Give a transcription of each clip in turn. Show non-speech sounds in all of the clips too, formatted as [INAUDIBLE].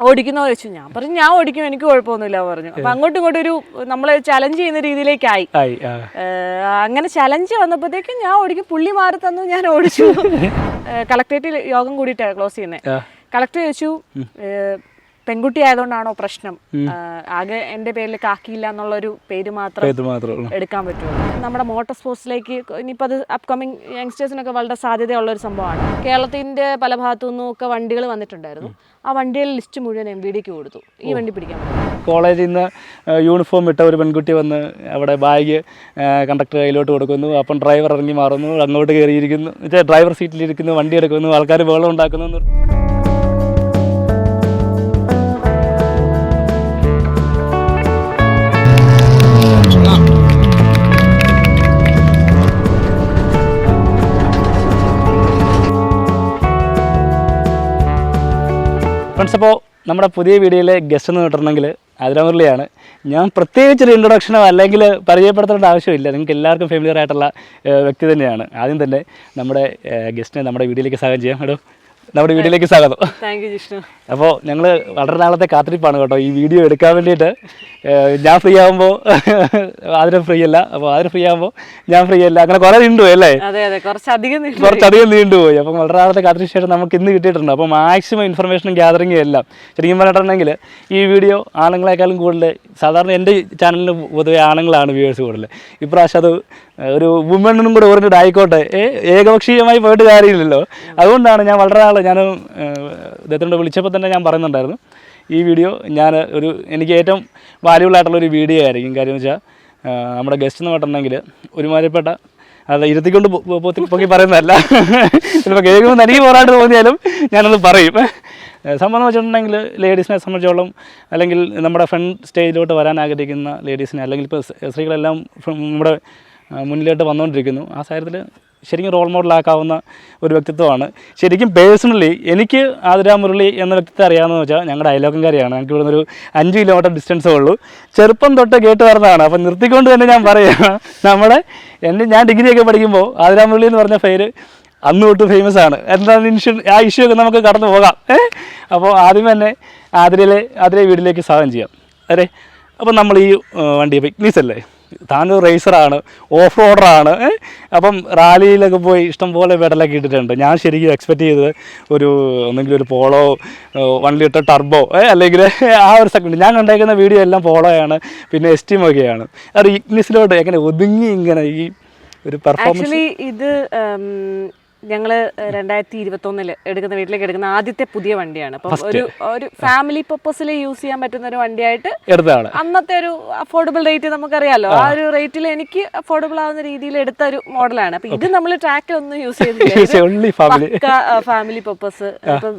ഓടിക്കുന്നോ ചോദിച്ചു ഞാൻ പറഞ്ഞു ഞാൻ ഓടിക്കും എനിക്ക് കുഴപ്പമൊന്നുമില്ല പറഞ്ഞു. അപ്പൊ അങ്ങോട്ടും ഇങ്ങോട്ടും ഒരു നമ്മളെ ചലഞ്ച് ചെയ്യുന്ന രീതിയിലേക്കായി. അങ്ങനെ ചലഞ്ച് വന്നപ്പോഴത്തേക്കും ഞാൻ ഓടിക്കും. പുള്ളി മാറി തന്നു ഞാൻ ഓടിച്ചു. [LAUGHS] കളക്ടറേറ്റിൽ യോഗം കൂടിയിട്ടാണ് ക്ലോസ് ചെയ്യുന്നത്. കളക്ടർ ചോദിച്ചു പെൺകുട്ടി ആയതുകൊണ്ടാണോ പ്രശ്നം ആകെ എന്റെ പേരിൽ കാക്കിയില്ല എന്നുള്ളൊരു പേര് മാത്രം എടുക്കാൻ പറ്റുള്ളൂ. നമ്മുടെ മോട്ടോർ സ്പോർട്സിലേക്ക് ഇനിയിപ്പോൾ അത് അപ്കമിങ് യങ്സ്റ്റേഴ്സിനൊക്കെ വളരെ സാധ്യതയുള്ള ഒരു സംഭവമാണ്. കേരളത്തിന്റെ പല ഭാഗത്തു നിന്നും ഒക്കെ വണ്ടികൾ വന്നിട്ടുണ്ടായിരുന്നു. ആ വണ്ടികളുടെ ലിസ്റ്റ് മുഴുവൻ എം വി ഡിക്ക് കൊടുത്തു. ഈ വണ്ടി പിടിക്കാൻ കോളേജിൽ നിന്ന് യൂണിഫോം ഇട്ട ഒരു പെൺകുട്ടി വന്ന് അവിടെ ബാഗ് കണ്ടക്ടർ കയ്യിലോട്ട് കൊടുക്കുന്നു. അപ്പം ഡ്രൈവർ ഇറങ്ങി മാറുന്നു. അങ്ങോട്ട് കയറിയിരിക്കുന്നു. ഡ്രൈവർ സീറ്റിലിരിക്കുന്നു വണ്ടി എടുക്കുന്നു ആൾക്കാർ വെള്ളം ഉണ്ടാക്കുന്നു ഫ്രണ്ട്സ് അപ്പോൾ നമ്മുടെ പുതിയ വീഡിയോയിലെ ഗസ്റ്റ് എന്ന് കിട്ടണമെങ്കിൽ അതിരമുരളിയാണ് ഞാൻ പ്രത്യേകിച്ച് ഒരു ഇൻട്രൊഡക്ഷനോ അല്ലെങ്കിൽ പരിചയപ്പെടുത്തേണ്ട ആവശ്യമില്ല. നിങ്ങൾക്ക് എല്ലാവർക്കും ഫെമിലിയർ ആയിട്ടുള്ള വ്യക്തി തന്നെയാണ്. ആദ്യം തന്നെ നമ്മുടെ ഗസ്റ്റിനെ നമ്മുടെ വീഡിയോയിലേക്ക് സ്വാഗതം ചെയ്യാം. ഹലോ നമ്മുടെ വീഡിയോയിലേക്ക് സ്വാഗതം. താങ്ക് യു ജിഷ്ണു അപ്പോൾ ഞങ്ങൾ വളരെ നാളത്തെ കാത്തിരിപ്പാണ് കേട്ടോ. ഈ വീഡിയോ എടുക്കാൻ വേണ്ടിയിട്ട് ഞാൻ ഫ്രീ ആകുമ്പോൾ ആതിരം ഫ്രീ അല്ല. അപ്പോൾ ആതിരം ഫ്രീ ആകുമ്പോൾ ഞാൻ ഫ്രീ അല്ല. അങ്ങനെ കുറേ നീണ്ടുപോയി അല്ലേ. കുറച്ചധികം നീണ്ടുപോയി അപ്പം വളരെ നാളത്തെ കാത്തിരി ശേഷം നമുക്ക് ഇന്ന് കിട്ടിയിട്ടുണ്ട്. അപ്പോൾ മാക്സിമം ഇൻഫർമേഷനും ഗ്യാതറിങ്ങും എല്ലാം. ശരിക്കും പറഞ്ഞിട്ടുണ്ടെങ്കിൽ ഈ വീഡിയോ ആണുങ്ങളെക്കാളും കൂടുതൽ സാധാരണ എന്റെ ചാനലിന് പൊതുവെ ആണുങ്ങളാണ് വ്യൂവേഴ്സ് കൂടുതൽ ഇപ്രാവശ്യം അത് ഒരു വുമണ്ണിനും കൂടെ ഓറിയന്റഡ് ആയിക്കോട്ടെ ഏകപക്ഷീയമായി പോയിട്ട് കാര്യമില്ലല്ലോ. അതുകൊണ്ടാണ് ഞാൻ വളരെ നാൾ ഞാൻ ഇദ്ദേഹത്തിനോട് വിളിച്ചപ്പോൾ തന്നെ ഞാൻ പറയുന്നുണ്ടായിരുന്നു. ഈ വീഡിയോ ഞാൻ ഒരു എനിക്ക് ഏറ്റവും വാല്യൂബിൾ ആയിട്ടുള്ള ഒരു വീഡിയോ ആയിരിക്കും. കാര്യം വെച്ചാൽ നമ്മുടെ ഗസ്റ്റ് എന്ന് പറഞ്ഞിട്ടുണ്ടെങ്കിൽ ഒരുമാതിരിപ്പെട്ട അത് ഇരുത്തിക്കൊണ്ട് പൊക്കി പറയുന്നതല്ല. ചിലപ്പോൾ കേൾക്കുമ്പോൾ തനിക്ക് പോരാട്ട് തോന്നിയാലും ഞാനത് പറയും. സംബന്ധം വെച്ചിട്ടുണ്ടെങ്കിൽ ലേഡീസിനെ സംബന്ധിച്ചോളം അല്ലെങ്കിൽ നമ്മുടെ ഫ്രണ്ട് സ്റ്റേജിലോട്ട് വരാൻ ആഗ്രഹിക്കുന്ന ലേഡീസിനെ അല്ലെങ്കിൽ ഇപ്പോൾ സ്ത്രീകളെല്ലാം നമ്മുടെ മുന്നിലോട്ട് വന്നുകൊണ്ടിരിക്കുന്നു. ആ സാഹചര്യത്തിൽ ശരിക്കും റോൾ മോഡലാക്കാവുന്ന ഒരു വ്യക്തിത്വമാണ്. ശരിക്കും പേഴ്സണലി എനിക്ക് ആതിര മുരളി എന്ന വ്യക്തിത്വം അറിയാമെന്ന് വെച്ചാൽ ഞങ്ങളുടെ അയലോക്കംകാരിയാണ് ഞങ്ങൾക്ക് ഇവിടുന്ന് ഒരു അഞ്ച് കിലോമീറ്റർ ഡിസ്റ്റൻസേ ഉള്ളൂ. ചെറുപ്പം തൊട്ട് കേട്ട് വരുന്നതാണ് അപ്പം നിർത്തിക്കൊണ്ട് തന്നെ ഞാൻ പറയാം നമ്മുടെ എന്റെ ഞാൻ ഡിഗ്രിയൊക്കെ പഠിക്കുമ്പോൾ ആതിര മുരളി എന്ന് പറഞ്ഞ പേര് അന്ന് തൊട്ട് ഫേമസ് ആണ്. എന്താണ് ഇഷ്യൂ ആ ഇഷ്യൂ ഒക്കെ നമുക്ക് കടന്നു പോകാം. അപ്പോൾ ആദ്യം തന്നെ ആതിരയിലെ ആതിരയെ വീട്ടിലേക്ക് സ്വാഗതം ചെയ്യാം. അതെ? അപ്പോൾ നമ്മൾ ഈ വണ്ടി പിക്നീസ് അല്ലേ? താനൊരു റേസറാണ് ഓഫ് റോഡറാണ് അപ്പം റാലിയിലൊക്കെ പോയി ഇഷ്ടം പോലെ പെടലൊക്കെ ഇട്ടിട്ടുണ്ട്. ഞാൻ ശരിക്കും എക്സ്പെക്റ്റ് ചെയ്തത് ഒരു ഒന്നെങ്കിലും ഒരു പോളോ വൺ ലിറ്റർ ടർബോ അല്ലെങ്കിൽ ആ ഒരു സെക്കൻഡ് ഞാൻ കണ്ടേക്കുന്ന വീഡിയോ എല്ലാം പോളോയാണ് പിന്നെ എസ്റ്റിമൊക്കെയാണ് അത് ഇഗ്നിസിലോട്ട് എങ്ങനെ ഒതുങ്ങി ഇങ്ങനെ ഈ ഒരു പെർഫോമൻസ് ഇത് ഞങ്ങൾ രണ്ടായിരത്തി ഇരുപത്തൊന്നിൽ എടുക്കുന്ന വീട്ടിലേക്ക് എടുക്കുന്ന ആദ്യത്തെ പുതിയ വണ്ടിയാണ്. അപ്പം ഒരു ഒരു ഫാമിലി പർപ്പസിൽ യൂസ് ചെയ്യാൻ പറ്റുന്ന ഒരു വണ്ടിയായിട്ട് എടുത്തതാണ്. അന്നത്തെ ഒരു അഫോർഡബിൾ റേറ്റ് നമുക്കറിയാലോ. ആ. ഒരു റേറ്റിൽ എനിക്ക് അഫോർഡബിൾ ആവുന്ന രീതിയിൽ എടുത്ത ഒരു മോഡലാണ്. അപ്പൊ ഇത് നമ്മൾ ട്രാക്കിലൊന്നും യൂസ് ചെയ്തില്ല. [LAUGHS] Family purpose.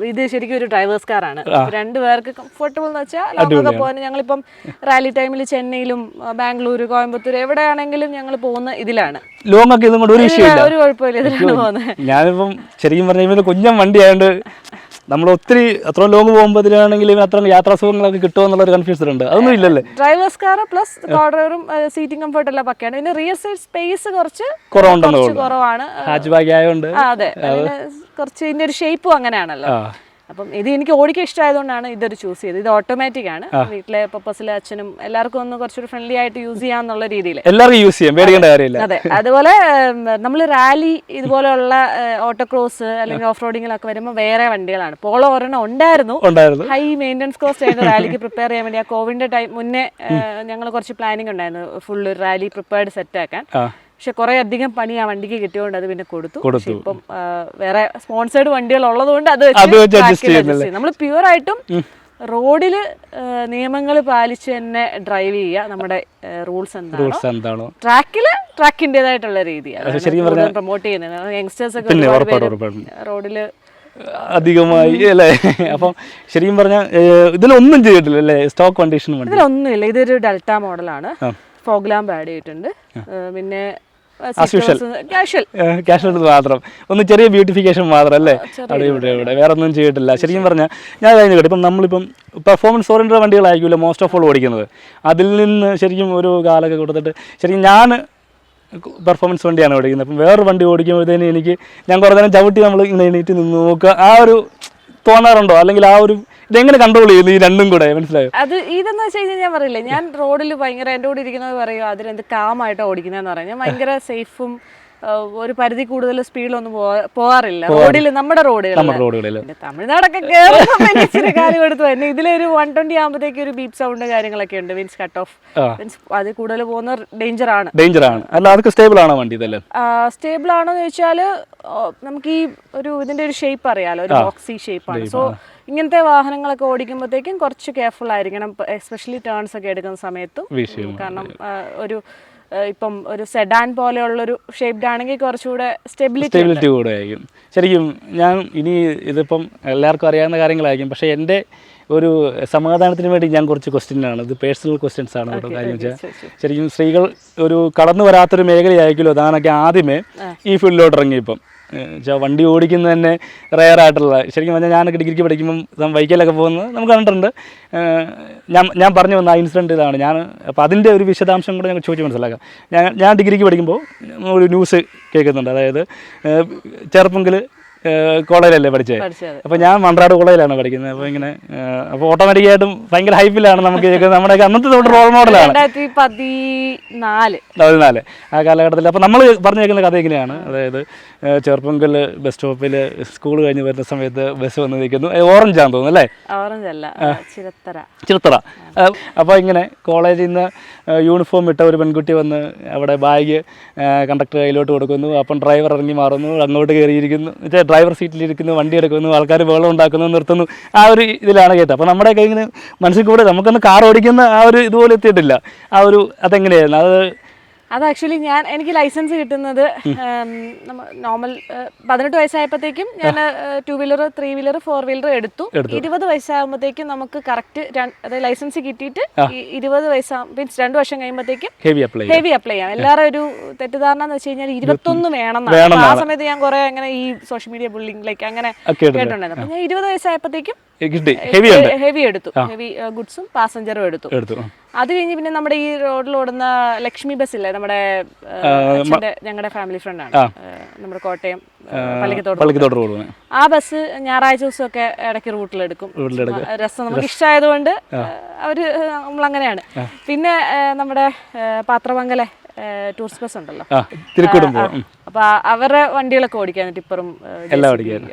ഇത് ശരിക്കും ഒരു ഡ്രൈവേഴ്സ് കാറാണ്. രണ്ടു പേർക്ക് കംഫർട്ടബിൾ എന്ന് വെച്ചാൽ ലോങ്ങൊക്കെ പോകാൻ ഞങ്ങളിപ്പം റാലി ടൈമിൽ ചെന്നൈയിലും ബാംഗ്ലൂർ കോയമ്പത്തൂർ എവിടെയാണെങ്കിലും ഞങ്ങൾ പോകുന്ന ഇതിലാണ്. ലോങ് ഒക്കെ ഇതും കൊണ്ട് ഒരു വിഷയമില്ല ഒരു ഞാനിപ്പം ശരിക്കും പറഞ്ഞ ഇവന് കുഞ്ഞൻ വണ്ടി ആയതുകൊണ്ട് നമ്മൾ ഒത്തിരി അത്ര ലോങ് പോകുമ്പോഴത്തേനാണെങ്കിൽ ഇവന് അത്ര യാത്രാസുഖങ്ങളൊക്കെ കിട്ടുമോ എന്നുള്ളൊരു കൺഫ്യൂഷൻ ഉണ്ട്. അതൊന്നും ഇല്ലല്ലേ? ഡ്രൈവേഴ്സ് കാർ പ്ലസ് കോർഡറും സീറ്റിംഗ് കംഫർട്ട് എല്ലാം പക്കയാണ്. പിന്നെ റിയർ സൈഡ് സ്പേസ് കുറച്ച് കുറവുണ്ടെന്ന് കുറവാണ്. ഹാച്ച് ബാഗ് ആയതുകൊണ്ട് അതെ. കുറച്ച് ഇതിന്റെ ഒരു ഷേപ്പും അങ്ങനെയാണല്ലോ. അപ്പം ഇത് എനിക്ക് ഓടിക്കാൻ ഇഷ്ടമായതുകൊണ്ടാണ് ഇതൊരു ചൂസ് ചെയ്തത്. ഇത് ഓട്ടോമാറ്റിക് ആണ്. വീട്ടിലെ പപ്പസിലെ അച്ഛനും എല്ലാവർക്കും ഒന്ന് കുറച്ചൊരു ഫ്രണ്ട്ലി ആയിട്ട് യൂസ് ചെയ്യാന്നുള്ള രീതിയിൽ എല്ലാവർക്കും യൂസ് ചെയ്യാം. പേടിക്കേണ്ട കാര്യമില്ല. അതെ. അതുപോലെ നമ്മൾ റാലി ഇതുപോലെയുള്ള അല്ലെങ്കിൽ ഓഫ് റോഡിങ്ങിലൊക്കെ വരുമ്പോൾ വേറെ വണ്ടികളാണ്. പോളോ ഒരെണ്ണം ഉണ്ടായിരുന്നു. ഹൈ മെയിന്റനൻസ് കോസ്റ്റ് ആയിരുന്നു റാലിക്ക് പ്രിപ്പയർ ചെയ്യാൻ വേണ്ടി. ആ കോവിഡിന്റെ ടൈം മുന്നേ ഞങ്ങൾ കുറച്ച് പ്ലാനിങ് ഉണ്ടായിരുന്നു. ഫുൾ റാലി പ്രിപ്പയർഡ് സെറ്റ് ആക്കാൻ. പക്ഷെ കുറെ അധികം പണി ആ വണ്ടിക്ക് കിട്ടിയോണ്ട് അത് പിന്നെ കൊടുത്തു. പക്ഷെ ഇപ്പം വേറെ സ്പോൺസേർഡ് വണ്ടികൾ ഉള്ളതുകൊണ്ട് അത് വെച്ച് നമ്മൾ പ്യുവർ ആയിട്ടും റോഡിൽ നിയമങ്ങൾ പാലിച്ച് തന്നെ ഡ്രൈവ് ചെയ്യുക നമ്മുടെ റൂൾസ് എന്താണോ. ട്രാക്കിൽ ട്രാക്കിന്റെതായിട്ടുള്ള രീതിയാണ്. പ്രൊമോട്ട് ചെയ്യുന്നത്. യങ്സ്റ്റേഴ്സ് ഒക്കെ റോഡിൽ അധികമായി അല്ലേ? [LAUGHS] അപ്പം ശരിക്കും പറഞ്ഞാൽ ഇതിലൊന്നും ചെയ്തിട്ടില്ല അല്ലേ സ്റ്റോക്ക് കണ്ടീഷൻ ഇതിലൊന്നും ഇതിലൊന്നുമില്ല. ഇതൊരു ഡെൽറ്റ മോഡലാണ്. ഫോഗ് ലാമ്പ് ആഡ് ചെയ്തിട്ടുണ്ട്. പിന്നെ കാഷ്വൽ എടുത്ത് മാത്രം. ഒന്ന് ചെറിയ ബ്യൂട്ടിഫിക്കേഷൻ മാത്രം അല്ലേ അവിടെ ഇവിടെ ഇവിടെ. വേറെ ഒന്നും ചെയ്തിട്ടില്ല. ശരിക്കും പറഞ്ഞാൽ ഞാൻ കഴിഞ്ഞ കേട്ടോ. ഇപ്പം നമ്മളിപ്പം പെർഫോമൻസ് ഓറിയന്റഡ് വണ്ടികളായിരിക്കുമല്ലോ മോസ്റ്റ് ഓഫ് ഓൾ ഓടിക്കുന്നത്. അതിൽ നിന്ന് ശരിക്കും ഒരു കാലൊക്കെ കൊടുത്തിട്ട് ശരിക്കും ഞാൻ പെർഫോമൻസ് വണ്ടിയാണ് ഓടിക്കുന്നത്. അപ്പം വേറൊരു വണ്ടി ഓടിക്കുമ്പോഴത്തേന് എനിക്ക് ഞാൻ കുറേ നേരം ചവിട്ടി നമ്മൾ ഇങ്ങനെ എണീറ്റ് നിന്ന് നോക്കുക. ആ ഒരു തോന്നാറുണ്ടോ? അല്ലെങ്കിൽ ആ ഒരു ഇതെങ്ങനെ കൺട്രോൾ ചെയ്യുന്നു ഈ രണ്ടും കൂടെ മനസ്സിലായോ? അത് ഇതെന്ന് വെച്ച് കഴിഞ്ഞാൽ ഞാൻ പറയില്ലേ ഞാൻ റോഡിൽ ഭയങ്കര എന്റെ കൂടെ ഇരിക്കുന്നത് പറയും അതിലെന്ത് കാമായിട്ടോ ഓടിക്കുന്നതെന്ന് പറയാം. ഞാൻ ഭയങ്കര സേഫും ഒരു പരിധി കൂടുതൽ സ്പീഡിലൊന്നും പോവാ- പോവാറില്ല. റോഡിൽ നമ്മുടെ റോഡുകളിൽ തമിഴ്നാടൊക്കെ [LAUGHS] ഇച്ചിരി കാര്യം എടുത്തു തന്നെ ഇതിലൊരു വൺ ട്വന്റി ആകുമ്പോഴത്തേക്ക് ഒരു ബീപ് സൗണ്ട് കാര്യങ്ങളൊക്കെ ഉണ്ട്. മീൻസ് കട്ട് ഓഫ് മീൻസ് അതിൽ കൂടുതൽ പോകുന്ന ഡേഞ്ചർ ആണ്. ഡേഞ്ചർ ആണ് അല്ല അതൊക്കെ സ്റ്റേബിൾ ആണോ വണ്ടി ഇതെല്ലാം? സ്റ്റേബിൾ ആണോ എന്ന് ചോദിച്ചാൽ നമുക്ക് ഈ ഒരു ഇതിന്റെ ഒരു ഷേപ്പ് അറിയാലോ. ഒരു ബോക്സി ഷേപ്പാണ് സോ ഇങ്ങനത്തെ വാഹനങ്ങളൊക്കെ ഓടിക്കുമ്പോഴത്തേക്കും കുറച്ച് കെയർഫുൾ ആയിരിക്കണം. എസ്പെഷ്യലി ടേൺസ് ഒക്കെ എടുക്കുന്ന സമയത്തും. കാരണം ഒരു ഇപ്പം ഒരു സെഡാൻ പോലെയുള്ളൊരു ഷേപ്ഡ് ആണെങ്കിൽ കുറച്ചുകൂടെ സ്റ്റെബിലിറ്റി സ്റ്റെബിലിറ്റി കൂടെ ആയിരിക്കും ശരിക്കും ഞാൻ ഇനി ഇതിപ്പം എല്ലാവർക്കും അറിയാവുന്ന കാര്യങ്ങളായിരിക്കും. പക്ഷേ എന്റെ ഒരു സമാധാനത്തിന് വേണ്ടി ഞാൻ കുറച്ച് ക്വസ്റ്റ്യനാണ് ഇത് പേഴ്സണൽ ക്വസ്റ്റ്യൻസ് ആണ് കേട്ടോ കാര്യം വെച്ചാൽ. ശരിക്കും സ്ത്രീകൾ ഒരു കടന്നു വരാത്തൊരു മേഖലയായിരിക്കുമല്ലോ. അതാണൊക്കെ ആദ്യമേ ഈ ഫീൽഡിലോട്ട് ഇറങ്ങിയപ്പം. വണ്ടി ഓടിക്കുന്നത് തന്നെ റെയർ ആയിട്ടുള്ള ശരിക്കും പറഞ്ഞാൽ ഞാനൊക്കെ ഡിഗ്രിക്ക് പഠിക്കുമ്പം സം ബൈക്കിലൊക്കെ പോകുന്നത് നമുക്ക് കണ്ടിട്ടുണ്ട്. ഞാൻ ഞാൻ പറഞ്ഞു വന്ന ആ ഇൻസിഡന്റ് ഇതാണ്. ഞാൻ അപ്പോൾ അതിന്റെ ഒരു വിശദാംശം കൂടെ ഞങ്ങൾ ചോദിച്ച് മനസ്സിലാക്കാം. ഞാൻ ഞാൻ ഡിഗ്രിക്ക് പഠിക്കുമ്പോൾ ഒരു ന്യൂസ് കേൾക്കുന്നുണ്ട്. അതായത് ചെറുപ്പങ്കിൽ കോളേജിലല്ലേ പഠിച്ചത്. അപ്പൊ അപ്പോൾ ഞാൻ മൺറാട് കോളേജിലാണ് പഠിക്കുന്നത്. അപ്പോൾ ഇങ്ങനെ അപ്പോൾ ഓട്ടോമാറ്റിക്കായിട്ടും ഭയങ്കര ഹൈപ്പിലാണ് നമുക്ക് നമ്മുടെ അന്നത്തെ തൊട്ട് റോൾ മോഡലാണ് പതിനാല് ആ കാലഘട്ടത്തിൽ അപ്പോൾ നമ്മൾ പറഞ്ഞു കേൾക്കുന്ന കഥ ഇങ്ങനെയാണ്. അതായത് ചെറുപ്പങ്കൽ ബസ് സ്റ്റോപ്പിൽ സ്കൂൾ കഴിഞ്ഞ് വരുന്ന സമയത്ത് ബസ് വന്ന് നിൽക്കുന്നു. ഓറഞ്ച് ആണെന്ന് തോന്നുന്നു അല്ലേ? ഓറഞ്ച് അല്ല അപ്പോൾ ഇങ്ങനെ കോളേജിൽ നിന്ന് യൂണിഫോം ഇട്ട ഒരു പെൺകുട്ടി വന്ന് അവിടെ ബാഗ് കണ്ടക്ടർ കയ്യിലോട്ട് കൊടുക്കുന്നു. അപ്പം ഡ്രൈവർ ഇറങ്ങി മാറുന്നു. അങ്ങോട്ട് കയറിയിരിക്കുന്നു. ഡ്രൈവർ സീറ്റിലിരിക്കുന്നു വണ്ടി എടുക്കുന്നു ആൾക്കാർ വെള്ളം ഉണ്ടാക്കുന്നു നിർത്തുന്നു. ആ ഒരു ഇതിലാണ് കേട്ടത്. അപ്പോൾ നമ്മുടെ ഇങ്ങനെ മനസ്സിൽ കൂടെ നമുക്കൊന്ന് കാർ ഓടിക്കുന്ന ആ ഒരു ഇതുപോലെ എത്തിയിട്ടില്ല. ആ ഒരു അതെങ്ങനെയായിരുന്നു? അത് അത് ആക്ച്വലി ഞാൻ എനിക്ക് ലൈസൻസ് കിട്ടുന്നത് നോർമൽ പതിനെട്ട് വയസ്സായപ്പോഴത്തേക്കും ഞാൻ two wheeler three wheeler four wheeler എടുത്തു. ഇരുപത് വയസ്സാകുമ്പോഴത്തേക്കും നമുക്ക് കറക്റ്റ് അതായത് ലൈസൻസ് കിട്ടിയിട്ട് ഇരുപത് വയസ്സാ മീൻസ് രണ്ട് വർഷം കഴിയുമ്പോഴത്തേക്കും ഹെവി അപ്ലൈ ഹെവി അപ്ലൈ ചെയ്യാം. എല്ലാവരും ഒരു തെറ്റിദ്ധാരണ എന്ന് വെച്ച് കഴിഞ്ഞാൽ ഇരുപത്തൊന്ന് വേണം ആ സമയത്ത് ഞാൻ കുറെ അങ്ങനെ ഈ സോഷ്യൽ മീഡിയ ലൈക്ക് അങ്ങനെ കേട്ടിട്ടുണ്ടായിരുന്നു. അപ്പൊ ഞാൻ ഇരുപത് വയസ്സായപ്പോഴത്തേക്കും കിട്ടി. ഹെവി ഉണ്ട്. ഹെവി എടുത്തു. ഹെവി ഗുഡ്സും പാസഞ്ചറും എടുത്തു. എടുത്തു. അത് കഴിഞ്ഞ് പിന്നെ നമ്മുടെ ഈ റോഡിൽ ഓടുന്ന ലക്ഷ്മി ബസ് ഇല്ലേ? നമ്മുടെ ഞങ്ങളുടെ ഫാമിലി ഫ്രണ്ട് ആണ്. നമ്മുടെ കോട്ടയം പള്ളിക്കത്തോട് പള്ളിക്കത്തോട്ട് റോഡ് ആ ബസ് ഞായറാഴ്ച ദിവസമൊക്കെ ഇടയ്ക്ക് റൂട്ടിലെടുക്കും രസം നമുക്ക് ഇഷ്ടമായതുകൊണ്ട് അവർ നമ്മൾ അങ്ങനെയാണ് പിന്നെ നമ്മുടെ പാത്രമംഗലെ ടൂറിസ്റ്റ് ബസ് ഉണ്ടല്ലോ. അപ്പൊ അവരുടെ വണ്ടികളൊക്കെ ഓടിക്കാൻ ടിപ്പറും.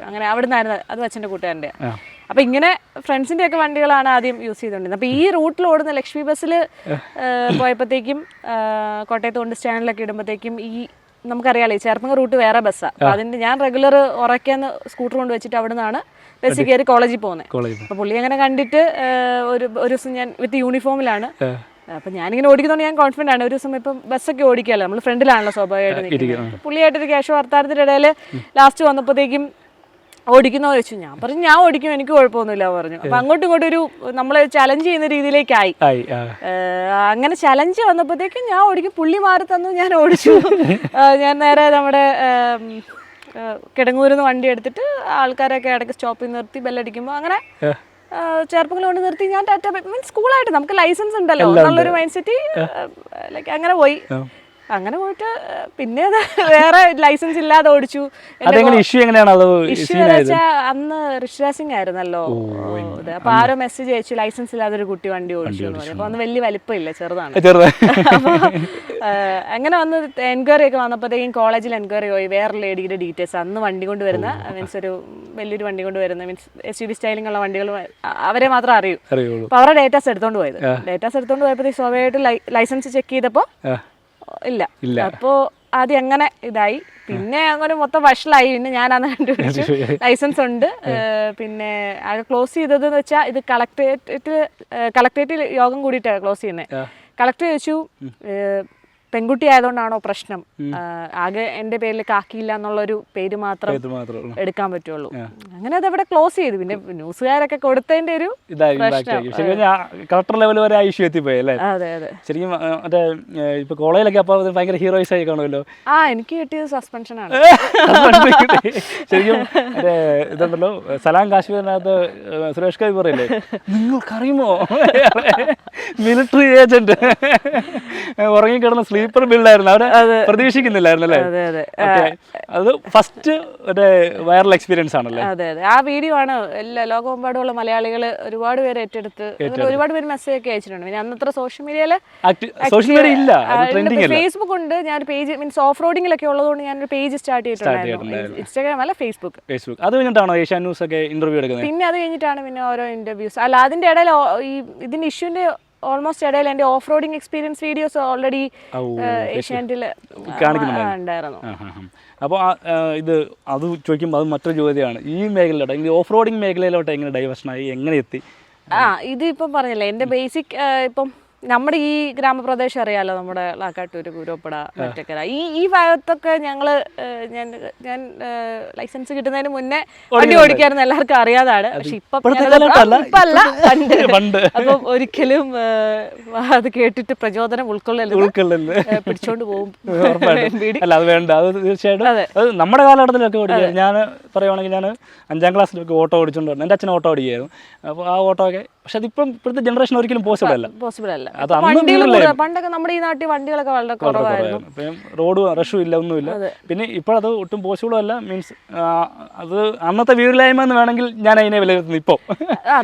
അങ്ങനെ അവിടെ നിന്നായിരുന്നു അത് അച്ഛന്റെ കൂട്ടുകാരന്റെ ആ. അപ്പൊ ഇങ്ങനെ ഫ്രണ്ട്സിന്റെ ഒക്കെ വണ്ടികളാണ് ആദ്യം യൂസ് ചെയ്തുകൊണ്ടിരുന്നത് അപ്പൊ ഈ റൂട്ടിൽ ഓടുന്ന ലക്ഷ്മി ബസ്സിൽ പോയപ്പോഴത്തേക്കും കോട്ടയത്ത് കൊണ്ട് സ്റ്റാൻഡിലൊക്കെ ഇടുമ്പോഴത്തേക്കും ഈ നമുക്കറിയാലേ ചേർപ്പങ്ങ റൂട്ട് വേറെ ബസ്സാണ് അപ്പൊ അതിന്റെ ഞാൻ റെഗുലർ ഉറക്കാന്ന് സ്കൂട്ടർ കൊണ്ട് വെച്ചിട്ട് അവിടെ നിന്നാണ് ബസ്സിൽ കയറി കോളേജിൽ പോകുന്നത് അപ്പോൾ അപ്പൊ പുള്ളി അങ്ങനെ കണ്ടിട്ട് ഒരു ഒരു ദിവസം ഞാൻ വിത്ത് യൂണിഫോമിലാണ്. അപ്പൊ ഞാനിങ്ങനെ ഓടിക്കുന്നതുകൊണ്ട് ഞാൻ കോൺഫിഡന്റ് ആണ്. ഒരു ദിവസം ഇപ്പം ബസ്സൊക്കെ ഓടിക്കാമല്ലോ നമ്മൾ ഫ്രണ്ടിലാണല്ലോ സ്വാഭാവികമായിട്ട് പുള്ളിയായിട്ടൊരു ക്യാഷ് വർത്താനത്തിന്റെ ഇടയിൽ ലാസ്റ്റ് വന്നപ്പോഴത്തേക്കും ഓടിക്കുന്നോ ചോദിച്ചു ഞാൻ പറഞ്ഞു ഞാൻ ഓടിക്കും എനിക്ക് കുഴപ്പമൊന്നുമില്ല പറഞ്ഞു. അപ്പൊ അങ്ങോട്ടും ഇങ്ങോട്ടും ഒരു നമ്മളെ ചലഞ്ച് ചെയ്യുന്ന രീതിയിലേക്കായി. അങ്ങനെ ചലഞ്ച് വന്നപ്പോഴത്തേക്കും ഞാൻ ഓടിക്കും. പുള്ളി മാറി തന്നു ഞാൻ ഓടിച്ചു. ഞാൻ നേരെ നമ്മുടെ കിടങ്ങൂരിന്ന് കിടങ്ങൂരിൽ നിന്ന് വണ്ടി എടുത്തിട്ട് ആൾക്കാരൊക്കെ ഇടയ്ക്ക് സ്റ്റോപ്പിൽ നിർത്തി ബെല്ലടിക്കുമ്പോൾ അങ്ങനെ ചെറുപ്പങ്ങൾ കൊണ്ട് നിർത്തി. ഞാൻ ടാറ്റ മീൻസ് സ്കൂളായിട്ട് നമുക്ക് ലൈസൻസ് ഉണ്ടല്ലോ. എന്നുള്ളൊരു മൈൻഡ് സെറ്റ് ലൈക്ക് അങ്ങനെ പോയി. അങ്ങനെ പോയിട്ട് പിന്നെ വേറെ ലൈസൻസ് ഇല്ലാതെ ഓടിച്ചു. അതെങ്ങനെ ഇഷ്യൂ എങ്ങനെയാണ് അത് ഇഷ്യൂ വെച്ചാൽ അന്ന് ഋഷിരാസിംഗ് ആയിരുന്നല്ലോ. ഇത് അപ്പൊ ആരോ മെസ്സേജ് അയച്ചു ലൈസൻസ് ഇല്ലാതെ ഒരു കുട്ടി വണ്ടി ഓടിച്ചു എന്ന് പറഞ്ഞു. അപ്പൊ അന്ന് വലിയ വലിപ്പമില്ല ചെറുതാണ്. അങ്ങനെ വന്ന് എൻക്വയറി ഒക്കെ വന്നപ്പോഴത്തേക്കും കോളേജിൽ എൻക്വയറി പോയി. വേറെ ലേഡിയുടെ ഡീറ്റെയിൽസ് അന്ന് വണ്ടി കൊണ്ട് വരുന്ന മീൻസ് ഒരു വലിയൊരു വണ്ടി കൊണ്ട് വരുന്ന means S U V styling ഉള്ള വണ്ടികൾ അവരെ മാത്രം അറിയൂ. അപ്പൊ അവരുടെ ഡേറ്റാസ് എടുത്തോണ്ട് പോയത്. ഡേറ്റാസ് എടുത്തോണ്ട് പോയപ്പോഴത്തേക്ക് സ്വാഭാവികമായിട്ട് ലൈസൻസ് ചെക്ക് ചെയ്തപ്പോ ആ. ഇല്ല. ഇല്ല. അപ്പോ ആദ്യം അങ്ങനെ ഇതായി. പിന്നെ അങ്ങനെ മൊത്തം വഷളായി. പിന്നെ അന്ന് കണ്ടുപിടിച്ചു ലൈസൻസ് ഉണ്ട്. പിന്നെ അത് ക്ലോസ് ചെയ്തത് എന്ന് വെച്ചാൽ ഇത് കളക്ടറേറ്റ് കളക്ടറേറ്റിൽ യോഗം കൂടിയിട്ടാണ് ക്ലോസ് ചെയ്യുന്നത് കളക്ടർ ചോദിച്ചു പെൺകുട്ടി ആയതുകൊണ്ടാണോ പ്രശ്നം ആകെ എന്റെ പേരിൽ കാക്കിയില്ല എന്നുള്ളൊരു പേര് മാത്രം എടുക്കാൻ പറ്റുള്ളൂ. അങ്ങനെ അത് അവിടെ ക്ലോസ് ചെയ്തു. പിന്നെ ന്യൂസുകാരൊക്കെ കൊടുത്തതിന്റെ ഒരു കളക്ടർ ലെവൽ വരെ ആ ഇഷ്യൂ എത്തിപ്പോയി അല്ലേ? അതെ അതെ. ശരിക്കും മറ്റേ ഇപ്പൊ കോളേജിലൊക്കെ അപ്പോൾ ഭയങ്കര ഹീറോയിസ് ആയി കാണുമല്ലോ? ആ എനിക്ക് കിട്ടിയത് സസ്പെൻഷൻ ആണ്. [LAUGHS] ശരിക്കും ഇതുണ്ടല്ലോ സലാം കാശ്മീരിനകത്ത് സുരേഷ് കവി പറയില്ലേ? നിങ്ങൾക്കറിയുമോ? [LAUGHS] മിലിറ്ററി ഏജന്റ് ഉറങ്ങിക്കിടന്ന സ്ലീപ്പർ ബിൽഡായിരുന്നു അവരെ പ്രതീക്ഷിക്കുന്നില്ലായിരുന്നു അല്ലേ അതെ ഫസ്റ്റ് ഒരു വൈറൽ എക്സ്പീരിയൻസ് ആണല്ലേ? അതെ അതെ. ആ വീഡിയോ ആണ് എല്ലാ ലോകമെമ്പാടുമുള്ള മലയാളികൾ ഒരുപാട് പേര് ഏറ്റെടുത്ത് ഒരുപാട് പേര് മെസ്സേജ് ഒക്കെ അയച്ചിട്ടുണ്ട്. പിന്നെ അന്നത്ര സോഷ്യൽ മീഡിയയിൽ സോഷ്യൽ മീഡിയ ഇല്ല. ഫേസ്ബുക്ക് ഉണ്ട്. ഞാൻ പേജ് മീൻസ് ഓഫ് റോഡിങ്ങിലൊക്കെ ഉള്ളതുകൊണ്ട് ഞാൻ ഒരു പേജ് സ്റ്റാർട്ട് ചെയ്തിട്ടുണ്ടായിരുന്നു. ഇൻസ്റ്റാഗ്രാം അല്ല ഫേസ്ബുക്ക് ഫേസ്ബുക്ക് അത് കഴിഞ്ഞിട്ടാണോ ഏഷ്യാ ന്യൂസ് ഒക്കെ ഇന്റർവ്യൂ എടുക്കുന്നത്? പിന്നെ അത് കഴിഞ്ഞിട്ടാണ് പിന്നെ ഓരോ ഇന്റർവ്യൂസ് അല്ല അതിന്റെ ഇടയിൽ ഈ ഇതിന്റെ ഇഷ്യൂന്റെ ഓൾമോസ്റ്റ് ഇടയിൽ എന്റെ off roading experience videos already ഏഷ്യാനെറ്റിൽ ഉണ്ടായിരുന്നു. അപ്പോൾ ഇത് അത് ചോദിക്കുമ്പോൾ അത് മറ്റൊരു ചോദ്യമാണ്. ഈ മേഖലയിലോട്ട് ഓഫ് റോഡിങ് മേഖലയിലോട്ട് എങ്ങനെ ഡൈവേഷനായി എങ്ങനെ എത്തി? ആ ഇത് ഇപ്പം പറഞ്ഞില്ലേ എന്റെ ബേസിക് ഇപ്പം നമ്മുടെ ഈ ഗ്രാമപ്രദേശം അറിയാലോ നമ്മുടെ ലാക്കാട്ടൂര് കുരോപ്പട മറ്റക്കര ഈ ഈ ഭാഗത്തൊക്കെ ഞങ്ങൾ ഞാൻ ഞാൻ ലൈസൻസ് കിട്ടുന്നതിന് മുന്നേ വണ്ടി ഓടിക്കായിരുന്നു എല്ലാവർക്കും അറിയാതാണ്. പക്ഷെ ഇപ്പൊ [LAUGHS] പണ്ട്. ഒരിക്കലും അത് കേട്ടിട്ട് പ്രചോദനം ഉൾക്കൊള്ളല്ലേ ഉൾക്കൊള്ളൽ പിടിച്ചോണ്ട് പോകും. [LAUGHS] [LAUGHS] അല്ല അത് വേണ്ട. അത് തീർച്ചയായിട്ടും അത്. നമ്മുടെ കാലഘട്ടത്തിലൊക്കെ ഓടിക്കുക. ഞാൻ പറയുവാണെങ്കിൽ ഞാൻ അഞ്ചാം ക്ലാസ്സിലൊക്കെ ഓട്ടോ ഓടിച്ചുകൊണ്ട് എന്റെ എന്റെ അച്ഛൻ ഓട്ടോ ഓടിക്കുകയായിരുന്നു. അപ്പോൾ ആ ഓട്ടോ ഒക്കെ പക്ഷെ അതിപ്പം ഇപ്പോഴത്തെ ജനറേഷൻ ഒരിക്കലും പോസിബിൾ അല്ല. പോസിബിൾ അല്ല. വണ്ടികൾ പണ്ടൊക്കെ നമ്മുടെ ഈ നാട്ടിൽ വണ്ടികളൊക്കെ വളരെ കുറവായിരുന്നു. റോഡ് റഷും ഇല്ല ഒന്നുമില്ല പിന്നെ ഇപ്പോഴത് ഒട്ടും പോസിബിളും അല്ല. മീൻസ് അത് അന്നത്തെ വീടില്ലായ്മ എന്ന് വേണമെങ്കിൽ ഞാൻ അതിനെ വിലയിരുത്തുന്നു ഇപ്പോൾ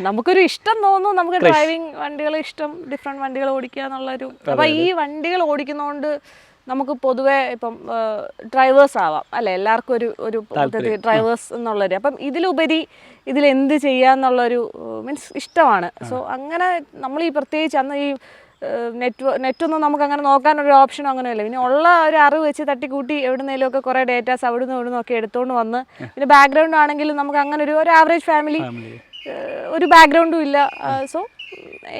നമുക്കൊരു ഇഷ്ടം തോന്നുന്നു. നമുക്ക് ഡ്രൈവിംഗ് വണ്ടികൾ ഇഷ്ടം ഡിഫറെന്റ് വണ്ടികൾ ഓടിക്കുക എന്നുള്ളൊരു അപ്പൊ ഈ വണ്ടികൾ ഓടിക്കുന്നതുകൊണ്ട് നമുക്ക് പൊതുവെ ഇപ്പം ഡ്രൈവേഴ്സ് ആവാം. അല്ലെ? എല്ലാവർക്കും ഒരു ഒരു ഡ്രൈവേഴ്സ് എന്നുള്ളൊരു. അപ്പം ഇതിലുപരി ഇതിൽ എന്ത് ചെയ്യാന്നുള്ളൊരു മീൻസ് ഇഷ്ടമാണ്. സോ അങ്ങനെ നമ്മൾ ഈ പ്രത്യേകിച്ച് അന്ന് ഈ നെറ്റ് നെറ്റൊന്നും നമുക്ക് അങ്ങനെ നോക്കാനൊരു ഓപ്ഷനോ അങ്ങനെയല്ല. പിന്നെ ഉള്ള ഒരു അറിവ് വെച്ച് തട്ടിക്കൂട്ടി എവിടുന്നേലും ഒക്കെ കുറേ ഡേറ്റാസ് അവിടുന്ന് ഇവിടുന്ന് ഒക്കെ എടുത്തുകൊണ്ട് വന്ന് പിന്നെ ബാക്ക്ഗ്രൗണ്ട് ആണെങ്കിലും നമുക്ക് അങ്ങനെ ഒരു ഒരു ആവറേജ് ഫാമിലി ഒരു ബാക്ക്ഗ്രൗണ്ടും ഇല്ല. സോ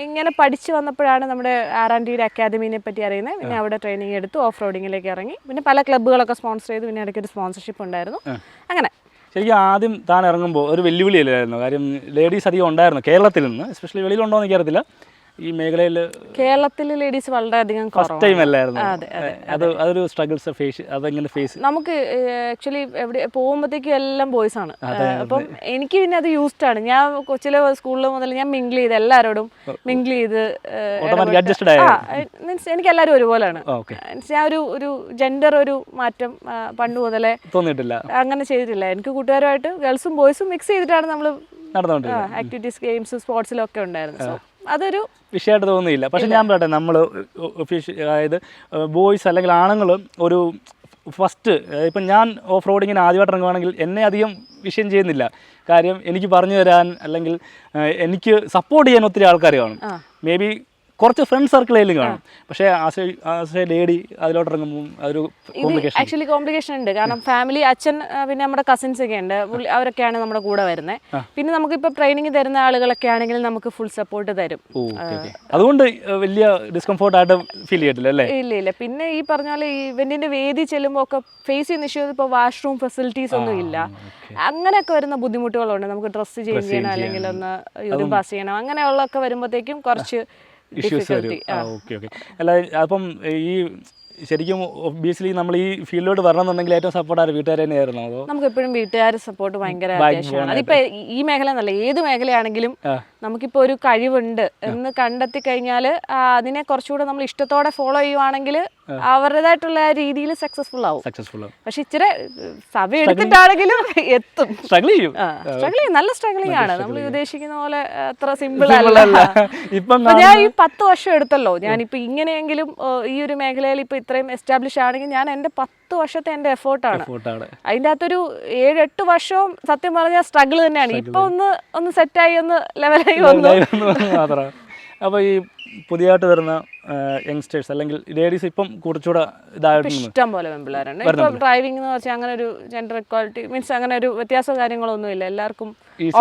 ഇങ്ങനെ പഠിച്ചു വന്നപ്പോഴാണ് നമ്മുടെ ആർ ആൻഡ് ഡിയുടെ അക്കാദമീനെ പറ്റി അറിയുന്നത്. പിന്നെ അവിടെ ട്രെയിനിങ് എടുത്തു ഓഫ് റോഡിങ്ങിലേക്ക് ഇറങ്ങി. പിന്നെ പല ക്ലബ്ബുകളൊക്കെ സ്പോൺസർ ചെയ്തു. പിന്നെ ഇടയ്ക്ക് ഒരു സ്പോൺസർഷിപ്പ് ഉണ്ടായിരുന്നു. അങ്ങനെ. ശരിക്കും ആദ്യം താൻ ഇറങ്ങുമ്പോൾ ഒരു വെല്ലുവിളിയല്ലായിരുന്നു കാര്യം ലേഡീസ് അധികം ഉണ്ടായിരുന്നു കേരളത്തിൽ നിന്ന്. എസ്പെഷ്യലി വെളിയിലുണ്ടോ എന്ന് എനിക്കറിയത്തില്ല. ഈ മേഖലയിൽ കേരളത്തിൽ ലേഡീസ് വളരെയധികം ഫസ്റ്റ് ടൈം അല്ലായിരുന്നു. അതെ, അതെ, അത് അതൊരു സ്ട്രഗിൾസ് ഫേസ് അതെങ്ങനെ ഫേസ് നമുക്ക് ആക്ച്വലി എവിടെ പോകുമ്പോഴത്തേക്കും എല്ലാം ബോയ്സ് ആണ്. അപ്പം എനിക്ക് പിന്നെ അത് യൂസ്ഡ് ആണ്. ഞാൻ കൊച്ചിലെ സ്കൂളിൽ മുതൽ ഞാൻ മിംഗിൾ ചെയ്ത് എല്ലാവരോടും മിംഗിൾ ചെയ്ത് മീൻസ് എനിക്ക് എല്ലാവരും ഒരുപോലെയാണ്. ഞാൻ ഒരു ഒരു ജെൻഡർ ഒരു മാറ്റം പണ്ട് മുതലേ തോന്നിയിട്ടില്ല. അങ്ങനെ ചെയ്തിട്ടില്ല. എനിക്ക് കൂട്ടുകാരുമായിട്ട് ഗേൾസും ബോയ്സും മിക്സ് ചെയ്തിട്ടാണ് നമ്മൾ ആക്ടിവിറ്റീസ് ഗെയിംസ് സ്പോർട്സിലും ഒക്കെ ഉണ്ടായിരുന്നു സോ അതൊരു വിഷയമായിട്ട് തോന്നിയില്ല. പക്ഷെ ഞാൻ പറയട്ടെ നമ്മൾ ഒഫീഷ്യൽ അതായത് ബോയ്സ് അല്ലെങ്കിൽ ആണുങ്ങൾ ഒരു ഫസ്റ്റ് ഇപ്പം ഞാൻ ഓഫ് റോഡിങ്ങിന് ആദ്യമായിട്ട് ഇറങ്ങുവാണെങ്കിൽ എന്നെ അധികം വിഷയം ചെയ്യുന്നില്ല. കാര്യം എനിക്ക് പറഞ്ഞു തരാൻ അല്ലെങ്കിൽ എനിക്ക് സപ്പോർട്ട് ചെയ്യാൻ ഒത്തിരി ആൾക്കാർ കാണും. മേ ബി കുറച്ച് ഫ്രണ്ട് സർക്കിളിലും കാണും. പക്ഷേ ലേഡി അതിലോട്ട് ഇറങ്ങുമ്പോൾ അതൊരു ഇത് കോംപ്ലിക്കേഷൻ ആക്ച്വലി കോംപ്ലിക്കേഷൻ ഉണ്ട്. കാരണം ഫാമിലി അച്ഛൻ പിന്നെ നമ്മുടെ കസിൻസ് ഒക്കെ ഉണ്ട്. അവരൊക്കെയാണ് നമ്മുടെ കൂടെ വരുന്നത് പിന്നെ നമുക്കിപ്പോൾ ട്രെയിനിങ് തരുന്ന ആളുകളൊക്കെ ആണെങ്കിൽ നമുക്ക് ഫുൾ സപ്പോർട്ട് തരും. അതുകൊണ്ട് വലിയ ഡിസ്കംഫോർട്ട് ആയിട്ട് ഫീൽ ചെയ്യത്തില്ല അല്ലേ? ഇല്ല ഇല്ല. പിന്നെ ഈ പറഞ്ഞ പോലെ ഇവന്റിന്റെ വേദി ചെല്ലുമ്പോൾ ഒക്കെ ഫേസ് ചെയ്യുന്ന ഇഷ്യൂ ഇപ്പോൾ വാഷ്റൂം ഫെസിലിറ്റീസ് ഒന്നും ഇല്ല. അങ്ങനെയൊക്കെ വരുന്ന ബുദ്ധിമുട്ടുകളുണ്ട്. നമുക്ക് ഡ്രസ്സ് ചേഞ്ച് ചെയ്യണം അല്ലെങ്കിൽ ഒന്ന് യൂറിൻ പാസ് ചെയ്യണം. അങ്ങനെയുള്ളതൊക്കെ വരുമ്പോഴത്തേക്കും കുറച്ച് ഇഷ്യൂസ് വരും. ഓക്കെ ഓക്കെ അല്ല അപ്പം ഈ ശരിക്കും ഒബിയസ്ലി നമ്മൾ ഈ ഫീൽഡിലോട്ട് വരണമെന്നുണ്ടെങ്കിൽ ഏറ്റവും സപ്പോർട്ട് ആര്? വീട്ടുകാർ തന്നെയായിരുന്നു അതോ? നമുക്ക് എപ്പോഴും വീട്ടുകാർ സപ്പോർട്ട് ഭയങ്കര അത്യാവശ്യമാണ്. അതിപ്പോ ഈ- മേഖല എന്നല്ല ഏത് മേഖലയാണെങ്കിലും. നമുക്കിപ്പോ ഒരു കഴിവുണ്ട് എന്ന് കണ്ടെത്തി കഴിഞ്ഞാൽ അതിനെ കുറച്ചുകൂടെ നമ്മൾ ഇഷ്ടത്തോടെ ഫോളോ ചെയ്യുവാണെങ്കിൽ അവരുടേതായിട്ടുള്ള രീതിയിൽ സക്സസ്ഫുൾ ആവും. സക്സസ്ഫുൾ പക്ഷെ ഇച്ചിരി സഭ എടുത്തിട്ടാണെങ്കിലും എത്തും. സ്ട്രഗിൾ ചെയ്യും. സ്ട്രഗിൾ ചെയ്യും. നല്ല സ്ട്രഗിളിംഗ് ആണ്. നമ്മൾ ഉദ്ദേശിക്കുന്ന പോലെ അത്ര സിമ്പിൾ അല്ല. ഇപ്പം ഞാൻ ഈ പത്ത് വർഷം എടുത്തല്ലോ. ഞാനിപ്പോ ഇങ്ങനെയെങ്കിലും ഈ ഒരു മേഖലയിൽ ഇപ്പൊ ഇത്രയും എസ്റ്റാബ്ലിഷ് ആണെങ്കിൽ ഞാൻ എന്റെ പത്ത് വർഷത്തെ എന്റെ എഫേർട്ടാണ് അതിന്റെ അതിന്റെ അകത്തൊരു ഏഴെട്ട് വർഷവും സത്യം പറഞ്ഞാൽ സ്ട്രഗിൾ തന്നെയാണ്. ഇപ്പൊ ഒന്ന് ഒന്ന് സെറ്റായി ഒന്ന് ലെവലായി വന്നു. അപ്പൊ അപ്പോൾ ഈ പുതിയതായിട്ട് വരുന്ന യങ്സ്റ്റേഴ്സ് അല്ലെങ്കിൽ ലേഡീസ് ഇപ്പം കുറച്ചുകൂടെ ഇതായിട്ട് ഇഷ്ടം പോലെ ഇപ്പൊ ഡ്രൈവിംഗ് എന്ന് വെച്ചാൽ അങ്ങനെ ഒരു ജെൻഡർ ഇക്വാലിറ്റി മീൻസ് അങ്ങനെ ഒരു വ്യത്യാസ കാര്യങ്ങളൊന്നും ഇല്ല. എല്ലാവർക്കും